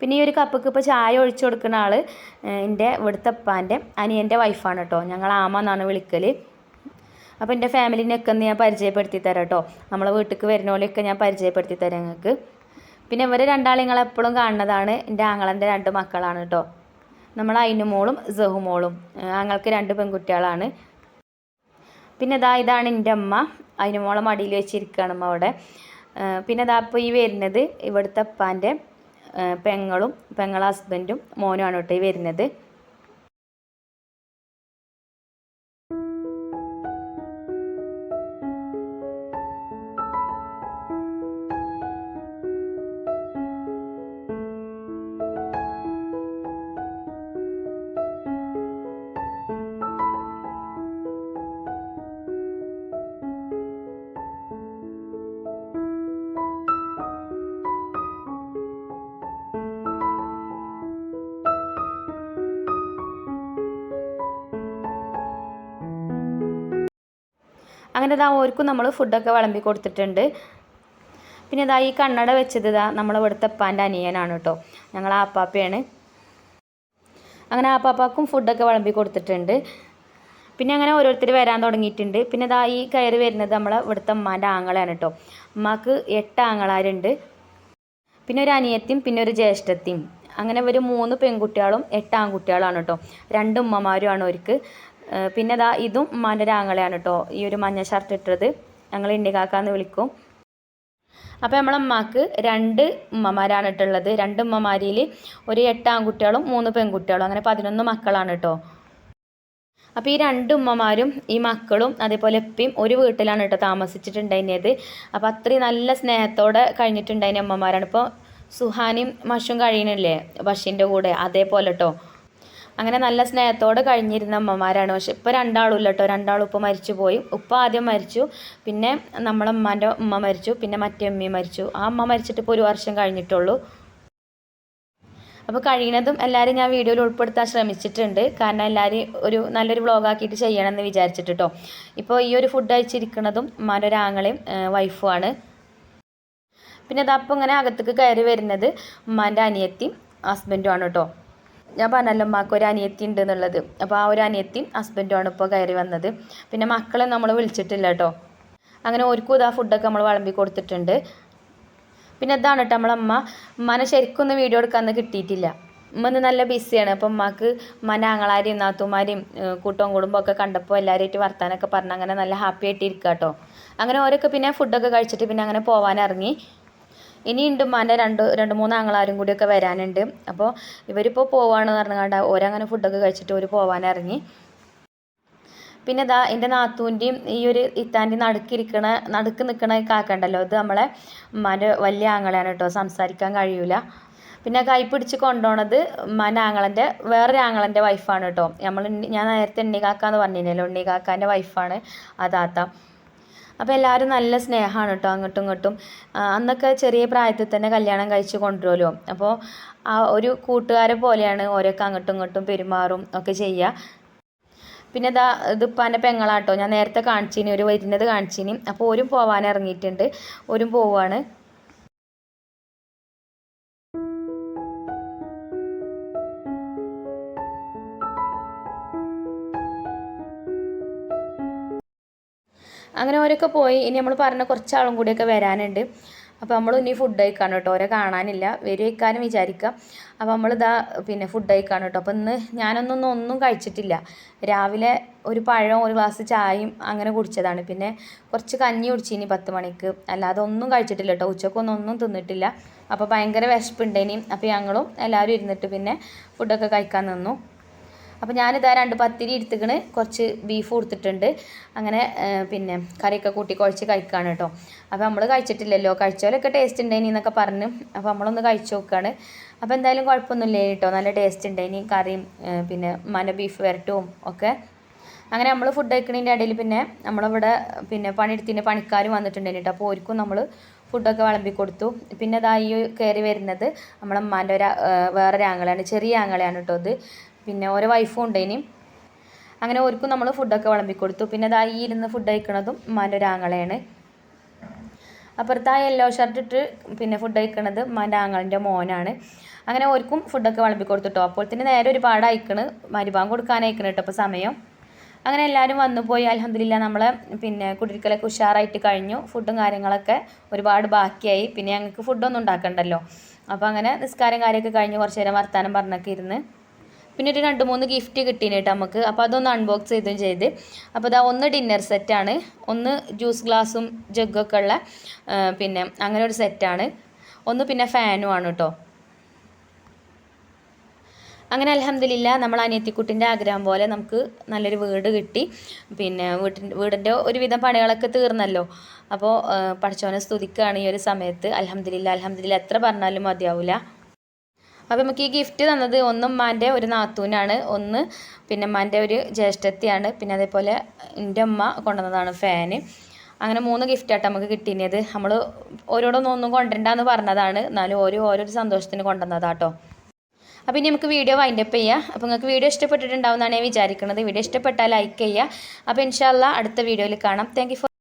പിന്നെ ഈ ഒരു കപ്പക്ക് ഇപ്പോൾ ചായ ഒഴിച്ചു കൊടുക്കുന്ന ആൾ എന്റെ ഇവിടുത്തെ അപ്പാന്റെ അനിയന്റെ വൈഫാണ് കേട്ടോ ഞങ്ങൾ ആമ എന്നാണ് വിളിക്കൽ അപ്പോൾ എന്റെ ഫാമിലിനെയൊക്കെ ഒന്ന് ഞാൻ പരിചയപ്പെടുത്തി തരാം കേട്ടോ നമ്മളെ വീട്ടിലേക്ക് വരുന്ന പോലെയൊക്കെ ഞാൻ പരിചയപ്പെടുത്തി തരാം ഞങ്ങൾക്ക്. പിന്നെ ഇവരെ രണ്ടാളെ നിങ്ങൾ എപ്പോഴും കാണുന്നതാണ് എന്റെ ആങ്ങളന്റെ രണ്ട് മക്കളാണ് കേട്ടോ നമ്മൾ അയിനുമോളും ജഹുമോളും ആങ്ങൾക്ക് രണ്ട് പെൺകുട്ടികളാണ്. പിന്നെ ഇതാ ഇതാണ് എന്റെ അമ്മ. അതിന് മോളെ മടിയിൽ വെച്ചിരിക്കുകയാണ് അമ്മ അവിടെ. പിന്നെ ഇതാ ഇപ്പോൾ ഈ വരുന്നത് ഇവിടുത്തെ അപ്പാന്റെ പെങ്ങളും പെങ്ങളെ ഹസ്ബൻഡും മോനുമാണ് കേട്ടോ ഈ വരുന്നത്. അങ്ങനെ ഇതാ ഓർക്കും നമ്മൾ ഫുഡൊക്കെ വിളമ്പി കൊടുത്തിട്ടുണ്ട്. പിന്നെ ഇതാ ഈ കണ്ണട വെച്ചത് ഇതാ നമ്മളെ ഇവിടുത്തെ അപ്പാന്റെ അനിയനാണ് കേട്ടോ ഞങ്ങൾ ആപ്പാപ്പയാണ്. അങ്ങനെ ആപ്പാപ്പാക്കും ഫുഡൊക്കെ വിളമ്പി കൊടുത്തിട്ടുണ്ട്. പിന്നെ അങ്ങനെ ഓരോരുത്തർ വരാൻ തുടങ്ങിയിട്ടുണ്ട്. പിന്നെ ഇതാ ഈ കയറി വരുന്നത് നമ്മളെ ഇവിടുത്തെ അമ്മാന്റെ ആങ്ങളാണ് കേട്ടോ അമ്മയ്ക്ക് എട്ട് ആങ്ങളാരുണ്ട്. പിന്നെ ഒരു അനിയത്തിയും പിന്നെ ഒരു ജ്യേഷ്ഠത്തിയും. അങ്ങനെ ഒരു മൂന്ന് പെൺകുട്ടികളും എട്ട് ആൺകുട്ടികളാണ് കേട്ടോ രണ്ട് ഉമ്മമാരുമാണ് അവർക്ക് പിന്നെ ദാ ഇതും ഉമ്മാന്റെ രാങ്ങളെയാണ് കേട്ടോ ഈ ഒരു മഞ്ഞ ഷർട്ട് ഇട്ടത്. ഞങ്ങൾ ഇണ്ടികാക്കാന്ന് വിളിക്കും. അപ്പോൾ നമ്മളെ അമ്മയ്ക്ക് രണ്ട് ഉമ്മമാരാണ് ഇട്ടുള്ളത് രണ്ട് ഉമ്മമാരിൽ ഒരു എട്ട് ആൺകുട്ടികളും മൂന്ന് പെൺകുട്ടികളും. അങ്ങനെ പതിനൊന്ന് മക്കളാണ് കേട്ടോ അപ്പോൾ ഈ രണ്ട് ഉമ്മമാരും ഈ മക്കളും അതേപോലെ എപ്പിയും ഒരു വീട്ടിലാണ് കേട്ടോ താമസിച്ചിട്ടുണ്ടായിരുന്നത്. അപ്പോൾ അത്രയും നല്ല സ്നേഹത്തോടെ കഴിഞ്ഞിട്ടുണ്ടായിരുന്ന അമ്മമാരാണ് ഇപ്പോൾ സുഹാനിയും മഷും കഴിയണില്ലേ? ബഷീന്റെ കൂടെ അതേപോലെ കേട്ടോ അങ്ങനെ നല്ല സ്നേഹത്തോടെ കഴിഞ്ഞിരുന്ന അമ്മമാരാണ്. പക്ഷെ ഇപ്പോൾ രണ്ടാളും ഇല്ല കേട്ടോ രണ്ടാളും ഇപ്പോൾ മരിച്ചു പോയി. ഉപ്പ ആദ്യം മരിച്ചു. പിന്നെ നമ്മളെ ഉമ്മാന്റെ ഉമ്മ മരിച്ചു. പിന്നെ മറ്റേ അമ്മയും മരിച്ചു. ആ അമ്മ മരിച്ചിട്ട് ഇപ്പോൾ ഒരു വർഷം കഴിഞ്ഞിട്ടുള്ളൂ. അപ്പോൾ കഴിയുന്നതും എല്ലാവരും ഞാൻ വീഡിയോയിൽ ഉൾപ്പെടുത്താൻ ശ്രമിച്ചിട്ടുണ്ട്. കാരണം എല്ലാവരും ഒരു നല്ലൊരു വ്ളോഗാക്കിയിട്ട് ചെയ്യണമെന്ന് വിചാരിച്ചിട്ട് കേട്ടോ ഇപ്പോൾ ഈ ഒരു ഫുഡ് അയച്ചിരിക്കുന്നതും ഉമ്മാന്റെ ഒരു ആങ്ങളെയും വൈഫുമാണ് പിന്നെ അതപ്പോൾ ഇങ്ങനെ അകത്തേക്ക് കയറി വരുന്നത് ഉമ്മാന്റെ അനിയത്തി ഹസ്ബൻഡും ആണ് കേട്ടോ ഞാൻ പറഞ്ഞല്ലോ അമ്മയ്ക്ക് ഒരു അനിയത്തി ഉണ്ട് എന്നുള്ളത് അപ്പോൾ ആ ഒരു അനിയത്തിയും ഹസ്ബൻഡും ആണ് ഇപ്പോൾ കയറി വന്നത്. പിന്നെ മക്കളെ നമ്മൾ വിളിച്ചിട്ടില്ല കേട്ടോ അങ്ങനെ ഒരുക്കും ഇതാ ഫുഡൊക്കെ നമ്മൾ വിളമ്പി കൊടുത്തിട്ടുണ്ട്. പിന്നെ ഇതാണ് കേട്ടോ നമ്മളമ്മ ശരിക്കും ശരിക്കൊന്നും വീഡിയോ എടുക്കാമെന്ന് കിട്ടിയിട്ടില്ല. ഉമ്മ ഇന്ന് നല്ല ബിസിയാണ് അപ്പം ഉമ്മക്ക് ഉമ്മനെ ആങ്ങളാരെയും നാത്തുമാരെയും കൂട്ടവും കുടുംബമൊക്കെ കണ്ടപ്പോൾ എല്ലാവരുമായിട്ട് വർത്താനൊക്കെ പറഞ്ഞ് അങ്ങനെ നല്ല ഹാപ്പി ആയിട്ട് ഇരിക്കുക കേട്ടോ അങ്ങനെ ഓരൊക്കെ പിന്നെ ഫുഡൊക്കെ കഴിച്ചിട്ട് പിന്നെ അങ്ങനെ പോകാനിറങ്ങി ഇനിയുണ്ട് ഉമ്മാന്റെ രണ്ട് രണ്ട് മൂന്ന് ആങ്ങളാരും കൂടിയൊക്കെ വരാനുണ്ട്. അപ്പോൾ ഇവരിപ്പോൾ പോവാണെന്ന് പറഞ്ഞുകൊണ്ട് ഓരങ്ങനെ ഫുഡൊക്കെ കഴിച്ചിട്ട് ഒരു പോവാനിറങ്ങി. പിന്നെ ഇതാ എന്റെ നാത്തൂന്റെയും ഈ ഒരു ഇത്താന്റെയും നടുക്കിരിക്കണ നടുക്ക് നിൽക്കണ കാക്കണ്ടല്ലോ ഇത് നമ്മളെ ഉമ്മാന്റെ വലിയ ആങ്ങളാണ് കേട്ടോ സംസാരിക്കാൻ കഴിയൂല. പിന്നെ കൈ പിടിച്ച് കൊണ്ടുപോണത് ഉമ്മാന്റെ ആങ്ങളന്റെ വേറൊരു ആങ്ങളന്റെ വൈഫാണ് കേട്ടോ. നമ്മൾ ഞാൻ നേരത്തെ ഉണ്ണി കാക്കാന്ന് പറഞ്ഞിരുന്നല്ലോ ഉണ്ണി കാക്കാന്റെ വൈഫാണ് ആ താത്ത. അപ്പോൾ എല്ലാവരും നല്ല സ്നേഹമാണ് കേട്ടോ അങ്ങോട്ടും ഇങ്ങോട്ടും. അന്നൊക്കെ ചെറിയ പ്രായത്തിൽ തന്നെ കല്യാണം കഴിച്ച് കൊണ്ടുവരുമല്ലോ. അപ്പോൾ ആ ഒരു കൂട്ടുകാരെ പോലെയാണ് ഓരോക്കെ അങ്ങോട്ടും ഇങ്ങോട്ടും പെരുമാറും ഒക്കെ ചെയ്യുക പിന്നെ ഇതാ ഇതിപ്പാന്റെ പെങ്ങളാട്ടോ. ഞാൻ നേരത്തെ കാണിച്ചിനി ഒരു വരുന്നത് കാണിച്ചിനി. അപ്പോൾ ഓരും പോവാൻ ഇറങ്ങിയിട്ടുണ്ട്. ഓരും പോവാണ്. അങ്ങനെ ഓരൊക്കെ പോയി. ഇനി നമ്മൾ പറഞ്ഞ കുറച്ചാളും കൂടിയൊക്കെ വരാനുണ്ട്. അപ്പോൾ നമ്മൾ ഇനി ഫുഡ് കഴിക്കാണ് കേട്ടോ. ഓരെ കാണാനില്ല. വരും കഴിക്കാനും വിചാരിക്കാം അപ്പോൾ നമ്മളിതാ പിന്നെ ഫുഡ് കഴിക്കാണ് കേട്ടോ. അപ്പോൾ ഇന്ന് ഞാനൊന്നും ഒന്നും കഴിച്ചിട്ടില്ല. രാവിലെ ഒരു പഴവും ഒരു ഗ്ലാസ് ചായയും അങ്ങനെ കുടിച്ചതാണ്. പിന്നെ കുറച്ച് കഞ്ഞി കുടിച്ചിനി പത്ത് മണിക്ക്. അല്ലാതെ ഒന്നും കഴിച്ചിട്ടില്ല കേട്ടോ. ഉച്ചക്കൊന്നും ഒന്നും തിന്നിട്ടില്ല. അപ്പോൾ ഭയങ്കര വിശപ്പുണ്ടേനി അപ്പോൾ ഞങ്ങളും എല്ലാവരും ഇരുന്നിട്ട് പിന്നെ ഫുഡൊക്കെ കഴിക്കാൻ നിന്നു. അപ്പോൾ ഞാനിതാ രണ്ട് പത്തിരി എടുത്തിക്കണ്. കുറച്ച് ബീഫ് കൊടുത്തിട്ടുണ്ട്. അങ്ങനെ പിന്നെ കറിയൊക്കെ കൂട്ടി കുഴച്ച് കഴിക്കുകയാണ് കേട്ടോ. അപ്പോൾ നമ്മൾ കഴിച്ചിട്ടില്ലല്ലോ. കഴിച്ചോലൊക്കെ ടേസ്റ്റ് ഉണ്ടായിനി എന്നൊക്കെ പറഞ്ഞ്. അപ്പോൾ നമ്മളൊന്ന് കഴിച്ചു നോക്കുകയാണ് അപ്പോൾ എന്തായാലും കുഴപ്പമൊന്നുമില്ല കേട്ടോ. നല്ല ടേസ്റ്റ് ഉണ്ടായിനി കറിയും പിന്നെ മന ബീഫ് വരട്ടും ഒക്കെ. അങ്ങനെ നമ്മൾ ഫുഡ് കഴിക്കണതിന്റെ ഇടയിൽ പിന്നെ നമ്മളിവിടെ പിന്നെ പണിയെടുത്തിന്റെ പണിക്കാർ വന്നിട്ടുണ്ടായിരുന്നു കേട്ടോ. അപ്പോൾ ഓർക്കും നമ്മൾ ഫുഡൊക്കെ വിളമ്പി കൊടുത്തു. പിന്നെ അതായി കയറി വരുന്നത് നമ്മളെ അമ്മാന്റെ ഒരു വേറൊരു ആങ്ങളെയാണ്. ചെറിയ ആങ്ങളെയാണ് കേട്ടോ ഇത്. പിന്നെ ഓരോ വൈഫും ഉണ്ടേനി. അങ്ങനെ ഓർക്കും നമ്മൾ ഫുഡൊക്കെ വിളമ്പി കൊടുത്തു പിന്നെ അതാ ഈ ഇരുന്ന് ഫുഡ് കഴിക്കണതും ഉമ്മാന്റെ ഒരു ആങ്ങളെയാണ്. അപ്പുറത്ത് ആ യെല്ലോ ഷർട്ട് ഇട്ട് പിന്നെ ഫുഡ് കഴിക്കണത് ഉമ്മാന്റെ ആങ്ങളിന്റെ മോനാണ്. അങ്ങനെ ഓർക്കും ഫുഡൊക്കെ വിളമ്പി കൊടുത്തിട്ടോ അപ്പോൾ തന്നെ നേരെ ഒരുപാട് അയക്കണ്. മരുഭാഗം കൊടുക്കാനയക്കണ് കേട്ടോ അപ്പോൾ സമയം. അങ്ങനെ എല്ലാവരും വന്നു പോയി. അലഹമില്ല നമ്മളെ പിന്നെ കുടിരിക്കലൊക്കെ ഉഷാറായിട്ട് കഴിഞ്ഞു. ഫുഡും കാര്യങ്ങളൊക്കെ ഒരുപാട് ബാക്കിയായി. പിന്നെ ഞങ്ങൾക്ക് ഫുഡൊന്നും ഉണ്ടാക്കണ്ടല്ലോ. അപ്പോൾ അങ്ങനെ നിസ്കാരം കാര്യമൊക്കെ കഴിഞ്ഞ് കുറച്ച് നേരം വർത്താനം പറഞ്ഞൊക്കെ ഇരുന്ന് പിന്നെ ഒരു രണ്ട് മൂന്ന് ഗിഫ്റ്റ് കിട്ടീന് കേട്ടോ നമുക്ക് അപ്പോൾ അതൊന്ന് അൺബോക്സ് ചെയ്തും ചെയ്ത്. അപ്പോൾ അതാ ഒന്ന് ഡിന്നർ സെറ്റാണ് ഒന്ന് ജ്യൂസ് ഗ്ലാസും ജഗ്ഗൊക്കെ ഉള്ള പിന്നെ അങ്ങനെ ഒരു സെറ്റാണ് ഒന്ന് പിന്നെ ഫാനും ആണ് കേട്ടോ. അങ്ങനെ അലഹമില്ല നമ്മൾ അനിയത്തിക്കുട്ടിന്റെ ആഗ്രഹം പോലെ നമുക്ക് നല്ലൊരു വീട് കിട്ടി. പിന്നെ വീട്ടിന്റെ വീടിന്റെ ഒരുവിധം പണികളൊക്കെ തീർന്നല്ലോ. അപ്പോൾ പഠിച്ചവനെ സ്തുതിക്കുകയാണ് ഈ ഒരു സമയത്ത്. അലഹമില്ല അലഹമില്ല എത്ര പറഞ്ഞാലും മതിയാവില്ല അപ്പോൾ നമുക്ക് ഈ ഗിഫ്റ്റ് തന്നത് ഒന്ന് ഉമ്മാന്റെ ഒരു നാത്തൂനാണ്. ഒന്ന് പിന്നെ ഉമ്മാന്റെ ഒരു ജ്യേഷ്ഠത്തിയാണ്. പിന്നെ അതേപോലെ എന്റെ അമ്മ കൊണ്ടുവന്നതാണ് ഫാന് അങ്ങനെ മൂന്ന് ഗിഫ്റ്റായിട്ട് നമുക്ക് കിട്ടിയത് നമ്മൾ ഓരോടൊന്നും ഒന്നും കൊണ്ടുവരണ്ടെന്ന് പറഞ്ഞതാണ്. എന്നാലും ഓരോ ഓരോരു സന്തോഷത്തിന് കൊണ്ടുവന്നതാട്ടോ. അപ്പോൾ ഇനി നമുക്ക് വീഡിയോ വൈൻഡപ്പ് ചെയ്യാം. അപ്പോൾ നിങ്ങൾക്ക് വീഡിയോ ഇഷ്ടപ്പെട്ടിട്ടുണ്ടാവുമെന്നാണ് ഞാൻ വിചാരിക്കുന്നത് വീഡിയോ ഇഷ്ടപ്പെട്ടാൽ ലൈക്ക് ചെയ്യുക അപ്പോൾ ഇൻഷാല്ല അടുത്ത വീഡിയോയിൽ കാണാം. താങ്ക്